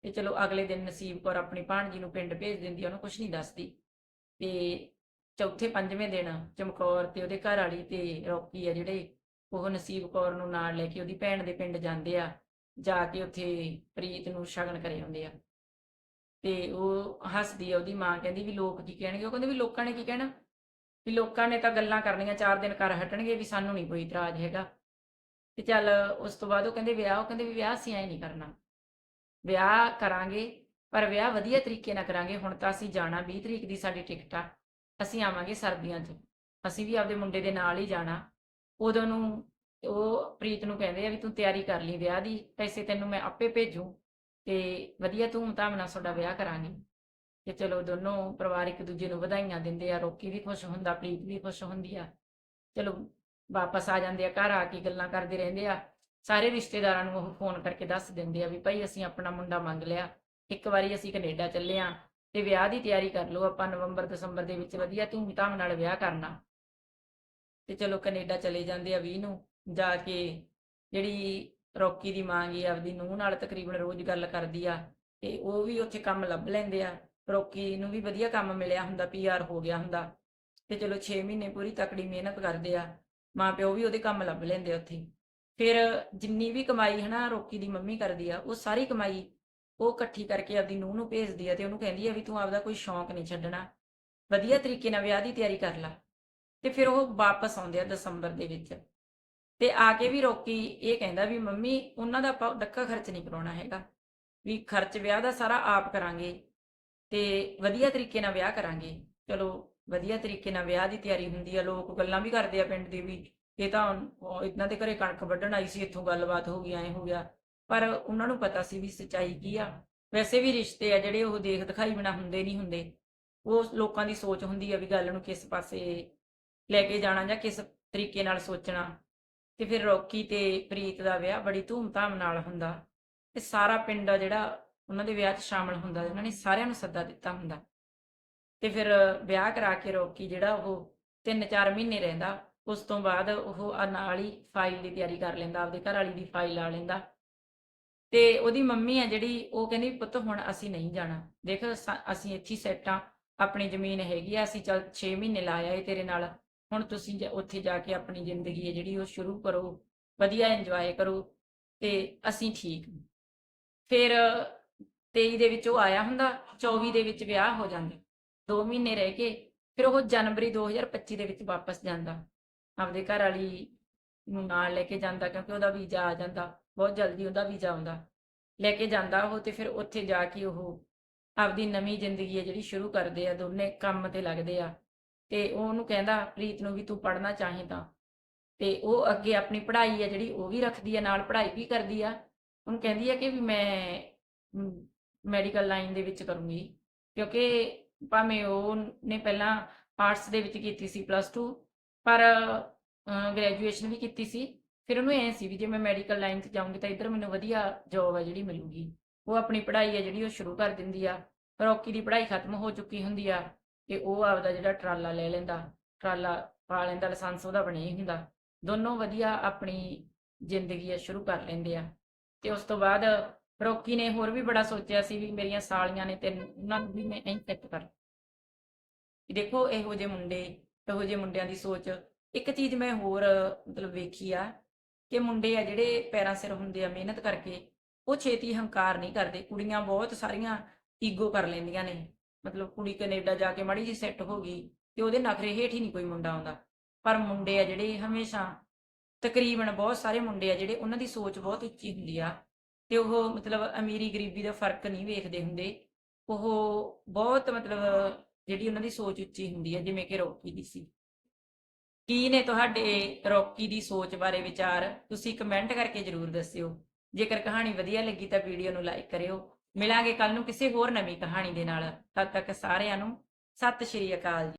S1: ਤੇ ਚਲੋ ਅਗਲੇ ਦਿਨ ਨਸੀਬ ਕੌਰ ਆਪਣੀ ਭਾਣਜੀ ਨੂੰ ਪਿੰਡ ਭੇਜ ਦਿੰਦੀ ਆ ਉਹਨੂੰ ਕੁਝ ਨਹੀਂ ਦੱਸਦੀ। ਤੇ ਚੌਥੇ ਪੰਜਵੇਂ ਦਿਨ ਚਮਕੌਰ ਤੇ ਉਹਦੇ ਘਰ ਵਾਲੀ ਤੇ ਰੋਕੀ ਆ ਜਿਹੜੇ, ਉਹ ਨਸੀਬ ਕੌਰ ਨੂੰ ਨਾਲ ਲੈ ਕੇ ਉਹਦੀ ਭੈਣ ਦੇ ਪਿੰਡ ਜਾਂਦੇ ਆ, ਜਾ ਕੇ ਉੱਥੇ ਪ੍ਰੀਤ ਨੂੰ ਸ਼ਗਨ ਕਰੇ ਆਉਂਦੇ ਆ। ਤੇ ਉਹ ਹੱਸਦੀ ਆ, ਉਹਦੀ ਮਾਂ ਕਹਿੰਦੀ ਵੀ ਲੋਕ ਕੀ ਕਹਿਣਗੇ? ਉਹ ਕਹਿੰਦੇ ਵੀ ਲੋਕਾਂ ਨੇ ਕੀ ਕਹਿਣਾ? ਵੀ ਲੋਕਾਂ ਨੇ ਤਾਂ ਗੱਲਾਂ ਕਰਨੀਆਂ, ਚਾਰ ਦਿਨ ਕਰ ਹਟਣਗੇ ਵੀ ਸਾਨੂੰ ਨਹੀਂ ਕੋਈ ਇਤਰਾਜ਼ ਹੈਗਾ। ਤੇ ਚੱਲ ਉਸ ਤੋਂ ਬਾਅਦ ਉਹ ਕਹਿੰਦੇ ਵਿਆਹ, ਉਹ ਕਹਿੰਦੇ ਵੀ ਵਿਆਹ ਅਸੀਂ ਐ ਨਹੀਂ ਕਰਨਾ। ਵਿਆਹ ਕਰਾਂਗੇ, ਪਰ ਵਿਆਹ ਵਧੀਆ ਤਰੀਕੇ ਨਾਲ ਕਰਾਂਗੇ। ਹੁਣ ਤਾਂ ਅਸੀਂ ਜਾਣਾ 20 ਤਰੀਕ ਦੀ ਸਾਡੀ ਟਿਕਟ ਆ, ਅਸੀਂ ਆਵਾਂਗੇ ਸਰਦੀਆਂ 'ਚ। ਅਸੀਂ ਵੀ ਆਪਦੇ ਮੁੰਡੇ ਦੇ ਨਾਲ ਹੀ ਜਾਣਾ। ਉਦੋਂ ਨੂੰ ਉਹ ਪ੍ਰੀਤ ਨੂੰ ਕਹਿੰਦੇ ਆ ਵੀ ਤੂੰ ਤਿਆਰੀ ਕਰ ਲਈ ਵਿਆਹ ਦੀ, ਪੈਸੇ ਤੈਨੂੰ ਮੈਂ ਆਪੇ ਭੇਜੂ ਤੇ ਵਧੀਆ ਧੂਮ-ਧਾਮ ਨਾਲ ਤੁਹਾਡਾ ਵਿਆਹ ਕਰਾਂਗੇ। ਤੇ ਚਲੋ ਦੋਨੋਂ ਪਰਿਵਾਰ ਇੱਕ ਦੂਜੇ ਨੂੰ ਵਧਾਈਆਂ ਦਿੰਦੇ ਆ, ਰੋਕੀ ਵੀ ਖੁਸ਼ ਹੁੰਦਾ, ਪ੍ਰੀਤ ਵੀ ਖੁਸ਼ ਹੁੰਦੀ ਆ। ਚਲੋ ਵਾਪਸ ਆ ਜਾਂਦੇ ਆ, ਘਰ ਆ ਕੇ ਗੱਲਾਂ ਕਰਦੇ ਰਹਿੰਦੇ ਆ। ਸਾਰੇ ਰਿਸ਼ਤੇਦਾਰਾਂ ਨੂੰ ਉਹ ਫੋਨ ਕਰਕੇ ਦੱਸ ਦਿੰਦੇ ਆ ਵੀ ਭਾਈ ਅਸੀਂ ਆਪਣਾ ਮੁੰਡਾ ਮੰਗ ਲਿਆ। ਇੱਕ ਵਾਰੀ ਅਸੀਂ ਕੈਨੇਡਾ ਚੱਲੇ ਆ ਤੇ ਵਿਆਹ ਦੀ ਤਿਆਰੀ ਕਰ ਲਓ, ਆਪਾਂ ਨਵੰਬਰ, ਦਸੰਬਰ ਦੇ ਵਿੱਚ ਵਧੀਆ ਧੂਮ-ਧਾਮ ਨਾਲ ਵਿਆਹ ਕਰਨਾ। ਤੇ ਚਲੋ ਕੈਨੇਡਾ ਚਲੇ ਜਾਂਦੇ ਆ 20 ਨੂੰ, ਜਾ ਕੇ ਜਿਹੜੀ ਰੌਕੀ ਦੀ ਮਾਂ ਗੀ ਆਪਦੀ ਨੂੰਹ ਨਾਲ ਤਕਰੀਬਨ ਰੋਜ਼ ਗੱਲ ਕਰਦੀ ਆ ਤੇ ਉਹ ਵੀ ਉੱਥੇ ਕੰਮ ਲੱਭ ਲੈਂਦੇ ਆ। ਰੌਕੀ ਨੂੰ ਵੀ ਵਧੀਆ ਕੰਮ ਮਿਲਿਆ ਹੁੰਦਾ ਪੀਆਰ ਹੋ ਗਿਆ ਹੁੰਦਾ। ਤੇ ਚਲੋ 6 ਮਹੀਨੇ ਪੂਰੀ ਤਕੜੀ ਮਿਹਨਤ ਕਰਦੇ ਆ, ਮਾਂ ਪਿਓ ਵੀ ਉਹਦੇ ਕੰਮ ਲੱਭ ਲੈਂਦੇ ਉੱਥੇ। ਫਿਰ ਜਿੰਨੀ ਵੀ ਕਮਾਈ ਹਨਾ ਰੋਕੀ ਦੀ ਮੰਮੀ ਕਰਦੀ ਆ, ਉਹ ਸਾਰੀ ਕਮਾਈ ਉਹ ਇਕੱਠੀ ਕਰਕੇ ਆਪਦੀ ਨੂੰਹ ਨੂੰ ਭੇਜਦੀ ਆ ਤੇ ਉਹਨੂੰ ਕਹਿੰਦੀ ਆ ਵੀ ਤੂੰ ਆਪਦਾ ਕੋਈ ਸ਼ੌਂਕ ਨਹੀਂ ਛੱਡਣਾ, ਵਧੀਆ ਤਰੀਕੇ ਨਾਲ ਵਿਆਹ ਦੀ ਤਿਆਰੀ ਕਰ ਲੈ। ਤੇ ਫਿਰ ਉਹ ਵਾਪਸ ਆਉਂਦੇ ਆ ਦਸੰਬਰ ਦੇ ਵਿੱਚ ਤੇ ਆ ਕੇ ਵੀ ਰੋਕੀ ਇਹ ਕਹਿੰਦਾ ਵੀ ਮੰਮੀ ਉਹਨਾਂ ਦਾ ਆਪਾਂ ਡੱਕਾ ਖਰਚ ਨਹੀਂ ਕਰਾਉਣਾ ਹੈਗਾ, ਵੀ ਖਰਚ ਵਿਆਹ ਦਾ ਸਾਰਾ ਆਪ ਕਰਾਂਗੇ ਤੇ ਵਧੀਆ ਤਰੀਕੇ ਨਾਲ ਵਿਆਹ ਕਰਾਂਗੇ। ਚਲੋ ਵਧੀਆ ਤਰੀਕੇ ਨਾਲ ਵਿਆਹ ਦੀ ਤਿਆਰੀ ਹੁੰਦੀ ਆ, ਲੋਕ ਗੱਲਾਂ ਵੀ ਕਰਦੇ ਆ ਪਿੰਡ ਦੇ ਵੀ ਇਹ ਤਾਂ ਉਹ ਇਹਨਾਂ ਦੇ ਘਰੇ ਕਣਕ ਵੱਢਣ ਆਈ ਸੀ, ਇੱਥੋਂ ਗੱਲਬਾਤ ਹੋ ਗਈ, ਐ ਹੋ ਗਿਆ। ਪਰ ਉਹਨਾਂ ਨੂੰ ਪਤਾ ਸੀ ਵੀ ਸੱਚਾਈ ਕੀ ਆ। ਵੈਸੇ ਵੀ ਰਿਸ਼ਤੇ ਆ ਜਿਹੜੇ ਉਹ ਦੇਖ ਦਿਖਾਈ ਬਿਨਾ ਹੁੰਦੇ ਨਹੀਂ ਹੁੰਦੇ। ਉਹ ਲੋਕਾਂ ਦੀ ਸੋਚ ਹੁੰਦੀ ਆ ਵੀ ਗੱਲ ਨੂੰ ਕਿਸ ਪਾਸੇ ਲੈ ਕੇ ਜਾਣਾ ਜਾਂ ਕਿਸ ਤਰੀਕੇ ਨਾਲ ਸੋਚਣਾ। ਤੇ ਫਿਰ ਰੌਕੀ ਤੇ ਪ੍ਰੀਤ ਦਾ ਵਿਆਹ ਬੜੀ ਧੂਮ-ਧਾਮ ਨਾਲ ਹੁੰਦਾ। ਤੇ ਸਾਰਾ ਪਿੰਡ ਆ ਜਿਹੜਾ ਉਹਨਾਂ ਦੇ ਵਿਆਹ 'ਚ ਸ਼ਾਮਲ ਹੁੰਦਾ, ਉਹਨਾਂ ਨੇ ਸਾਰਿਆਂ ਨੂੰ ਸੱਦਾ ਦਿੱਤਾ ਹੁੰਦਾ। ਤੇ ਫਿਰ ਵਿਆਹ ਕਰਾ ਕੇ ਰੌਕੀ ਜਿਹੜਾ ਉਹ 3-4 ਮਹੀਨੇ ਰਹਿੰਦਾ। ਉਸ ਤੋਂ ਬਾਅਦ ਉਹ ਆ ਨਾਲ ਹੀ ਫਾਈਲ ਦੀ ਤਿਆਰੀ ਕਰ ਲੈਂਦਾ, ਆਪਦੇ ਘਰ ਵਾਲੀ ਦੀ ਫਾਈਲ ਲਾ ਲੈਂਦਾ। ਤੇ ਉਹਦੀ ਮੰਮੀ ਆ ਜਿਹੜੀ, ਉਹ ਕਹਿੰਦੀ, ਪੁੱਤ, ਹੁਣ ਅਸੀਂ ਨਹੀਂ ਜਾਣਾ। ਦੇਖ ਅਸੀਂ ਇੱਥੇ ਹੀ ਸੈੱਟ ਆ ਆਪਣੀ ਜ਼ਮੀਨ ਹੈਗੀ ਆ, ਅਸੀਂ ਚੱਲ 6 ਮਹੀਨੇ ਲਾਇਆ ਏ ਤੇਰੇ ਨਾਲ। ਹੁਣ ਤੁਸੀਂ ਉੱਥੇ ਜਾ ਕੇ ਆਪਣੀ ਜ਼ਿੰਦਗੀ ਹੈ ਜਿਹੜੀ, ਉਹ ਸ਼ੁਰੂ ਕਰੋ। ਵਧੀਆ ਇੰਜੋਏ ਕਰੋ ਤੇ ਅਸੀਂ ਠੀਕ ਹਾਂ। ਫਿਰ 23 ਦੇ ਵਿੱਚ ਉਹ ਆਇਆ ਹੁੰਦਾ 24 ਦੇ ਵਿੱਚ ਵਿਆਹ ਹੋ ਜਾਂਦਾ। 2 ਮਹੀਨੇ ਰਹਿ ਕੇ, ਫਿਰ ਉਹ ਜਨਵਰੀ 2025 ਦੇ ਵਿੱਚ ਵਾਪਸ ਜਾਂਦਾ। ਆਪਦੇ ਘਰ ਵਾਲੀ ਨੂੰ ਨਾਲ ਲੈ ਕੇ ਜਾਂਦਾ ਕਿਉਂਕਿ ਉਹਦਾ ਵੀਜ਼ਾ ਆ ਜਾਂਦਾ, ਬਹੁਤ ਜਲਦੀ ਉਹਦਾ ਵੀਜ਼ਾ ਆਉਂਦਾ। ਲੈ ਕੇ ਜਾਂਦਾ ਉਹ ਤੇ ਫਿਰ ਉੱਥੇ ਜਾ ਕੇ ਉਹ ਆਪਦੀ ਨਵੀਂ ਜ਼ਿੰਦਗੀ ਹੈ ਜਿਹੜੀ ਸ਼ੁਰੂ ਕਰਦੇ ਆ, ਦੋਨੇ ਕੰਮ ਤੇ ਲੱਗਦੇ ਆ। ਤੇ ਉਹ ਉਹਨੂੰ ਕਹਿੰਦਾ, ਪ੍ਰੀਤ ਨੂੰ ਵੀ ਤੂੰ ਪੜ੍ਹਨਾ ਚਾਹੇ ਤਾਂ। ਤੇ ਉਹ ਅੱਗੇ ਆਪਣੀ ਪੜ੍ਹਾਈ ਆ ਜਿਹੜੀ ਉਹ ਵੀ ਰੱਖਦੀ ਆ ਨਾਲ ਪੜ੍ਹਾਈ ਵੀ ਕਰਦੀ ਆ। ਉਹਨੂੰ ਕਹਿੰਦੀ ਆ ਕਿ ਵੀ ਮੈਂ ਮੈਡੀਕਲ ਲਾਈਨ ਦੇ ਵਿੱਚ ਕਰੂੰਗੀ। ਕਿਉਂਕਿ ਭਾਵੇਂ ਉਹ ਨੇ ਪਹਿਲਾਂ ਆਰਟਸ ਦੇ ਵਿੱਚ ਕੀਤੀ ਸੀ ਪਲੱਸ 2 ਪਰ ਗ੍ਰੈਜੂਏਸ਼ਨ ਵੀ ਕੀਤੀ ਸੀ। ਫਿਰ ਉਹਨੂੰ ਐ ਸੀ ਵੀ ਜੇ ਮੈਂ ਮੈਡੀਕਲ ਲਾਈਨ 'ਚ ਜਾਊਂਗੀ ਤਾਂ ਇੱਧਰ ਮੈਨੂੰ ਵਧੀਆ ਜੌਬ ਹੈ ਜਿਹੜੀ ਮਿਲੂਗੀ। ਉਹ ਆਪਣੀ ਪੜ੍ਹਾਈ ਹੈ ਜਿਹੜੀ ਉਹ ਸ਼ੁਰੂ ਕਰ ਦਿੰਦੀ ਆ। ਰੌਕੀ ਦੀ ਪੜ੍ਹਾਈ ਖਤਮ ਹੋ ਚੁੱਕੀ ਹੁੰਦੀ ਆ ਤੇ ਉਹ ਆਪਦਾ ਜਿਹੜਾ ਟਰਾਲਾ ਲੈ ਲੈਂਦਾ। ਟਰਾਲਾ ਪਾ ਲੈਂਦਾ, ਲਾਇਸੈਂਸ ਉਹਦਾ ਬਣਿਆ ਹੁੰਦਾ। ਦੋਨੋਂ ਵਧੀਆ ਆਪਣੀ ਜ਼ਿੰਦਗੀ ਆ, ਸ਼ੁਰੂ ਕਰ ਲੈਂਦੇ ਆ। ਤੇ ਉਸ ਤੋਂ ਬਾਅਦ ਰੌਕੀ ਨੇ ਹੋਰ ਵੀ ਬੜਾ ਸੋਚਿਆ ਸੀ ਵੀ ਮੇਰੀਆਂ ਸਾਲੀਆਂ ਨੇ ਤੇ ਉਹਨਾਂ ਨੂੰ ਵੀ ਮੈਂ ਐਂ ਸੈੱਟ ਕਰ। ਦੇਖੋ ਇਹੋ ਜਿਹੇ ਮੁੰਡੇ ਇਹੋ ਜਿਹੇ ਮੁੰਡਿਆਂ ਦੀ ਸੋਚ। ਇੱਕ ਚੀਜ਼ ਮੈਂ ਹੋਰ, ਮਤਲਬ ਵੇਖੀ ਆ ਕਿ ਮੁੰਡੇ ਆ ਜਿਹੜੇ ਪੈਰਾਂ ਸਿਰ ਹੁੰਦੇ ਆ ਮਿਹਨਤ ਕਰਕੇ, ਉਹ ਛੇਤੀ ਹੰਕਾਰ ਨਹੀਂ ਕਰਦੇ। ਕੁੜੀਆਂ ਬਹੁਤ ਸਾਰੀਆਂ ਈਗੋ ਕਰ ਲੈਂਦੀਆਂ ਨੇ। ਮਤਲਬ ਕੁੜੀ ਕੈਨੇਡਾ ਜਾ ਕੇ ਮਾੜੀ ਜੀ ਸੈੱਟ ਹੋ ਗਈ ਤੇ ਉਹਦੇ ਨਖਰੇ ਹੇਠ ਹੀ ਨਹੀਂ ਕੋਈ ਮੁੰਡਾ ਆਉਂਦਾ। ਪਰ ਮੁੰਡੇ ਆ ਜਿਹੜੇ ਹਮੇਸ਼ਾ ਤਕਰੀਬਨ ਬਹੁਤ ਸਾਰੇ ਮੁੰਡੇ ਆ ਜਿਹੜੇ ਉਹਨਾਂ ਦੀ ਸੋਚ ਬਹੁਤ ਉੱਚੀ ਹੁੰਦੀ ਆ ਤੇ ਉਹ ਮਤਲਬ ਅਮੀਰੀ ਗਰੀਬੀ ਦਾ ਫ਼ਰਕ ਨਹੀਂ ਵੇਖਦੇ ਹੁੰਦੇ। ਉਹ ਬਹੁਤ ਮਤਲਬ ਜਿਹੜੀ ਉਹਨਾਂ ਦੀ ਸੋਚ ਉੱਚੀ ਹੁੰਦੀ ਹੈ, ਜਿਵੇਂ ਕਿ ਰੌਕੀ ਦੀ ਸੀ। ਕੀ ਨੇ ਤੁਹਾਡੇ ਰੌਕੀ ਦੀ ਸੋਚ ਬਾਰੇ ਵਿਚਾਰ? ਤੁਸੀਂ ਕਮੈਂਟ ਕਰਕੇ ਜਰੂਰ ਦੱਸਿਓ। ਜੇਕਰ ਕਹਾਣੀ ਵਧੀਆ ਲੱਗੀ ਤਾਂ ਵੀਡੀਓ ਨੂੰ ਲਾਈਕ ਕਰਿਓ। ਮਿਲਾਂਗੇ ਕੱਲ ਨੂੰ ਕਿਸੇ ਹੋਰ ਨਵੀਂ ਕਹਾਣੀ ਦੇ ਨਾਲ। ਤਦ ਤੱਕ ਸਾਰਿਆਂ ਨੂੰ ਸਤਿ ਸ਼੍ਰੀ ਅਕਾਲ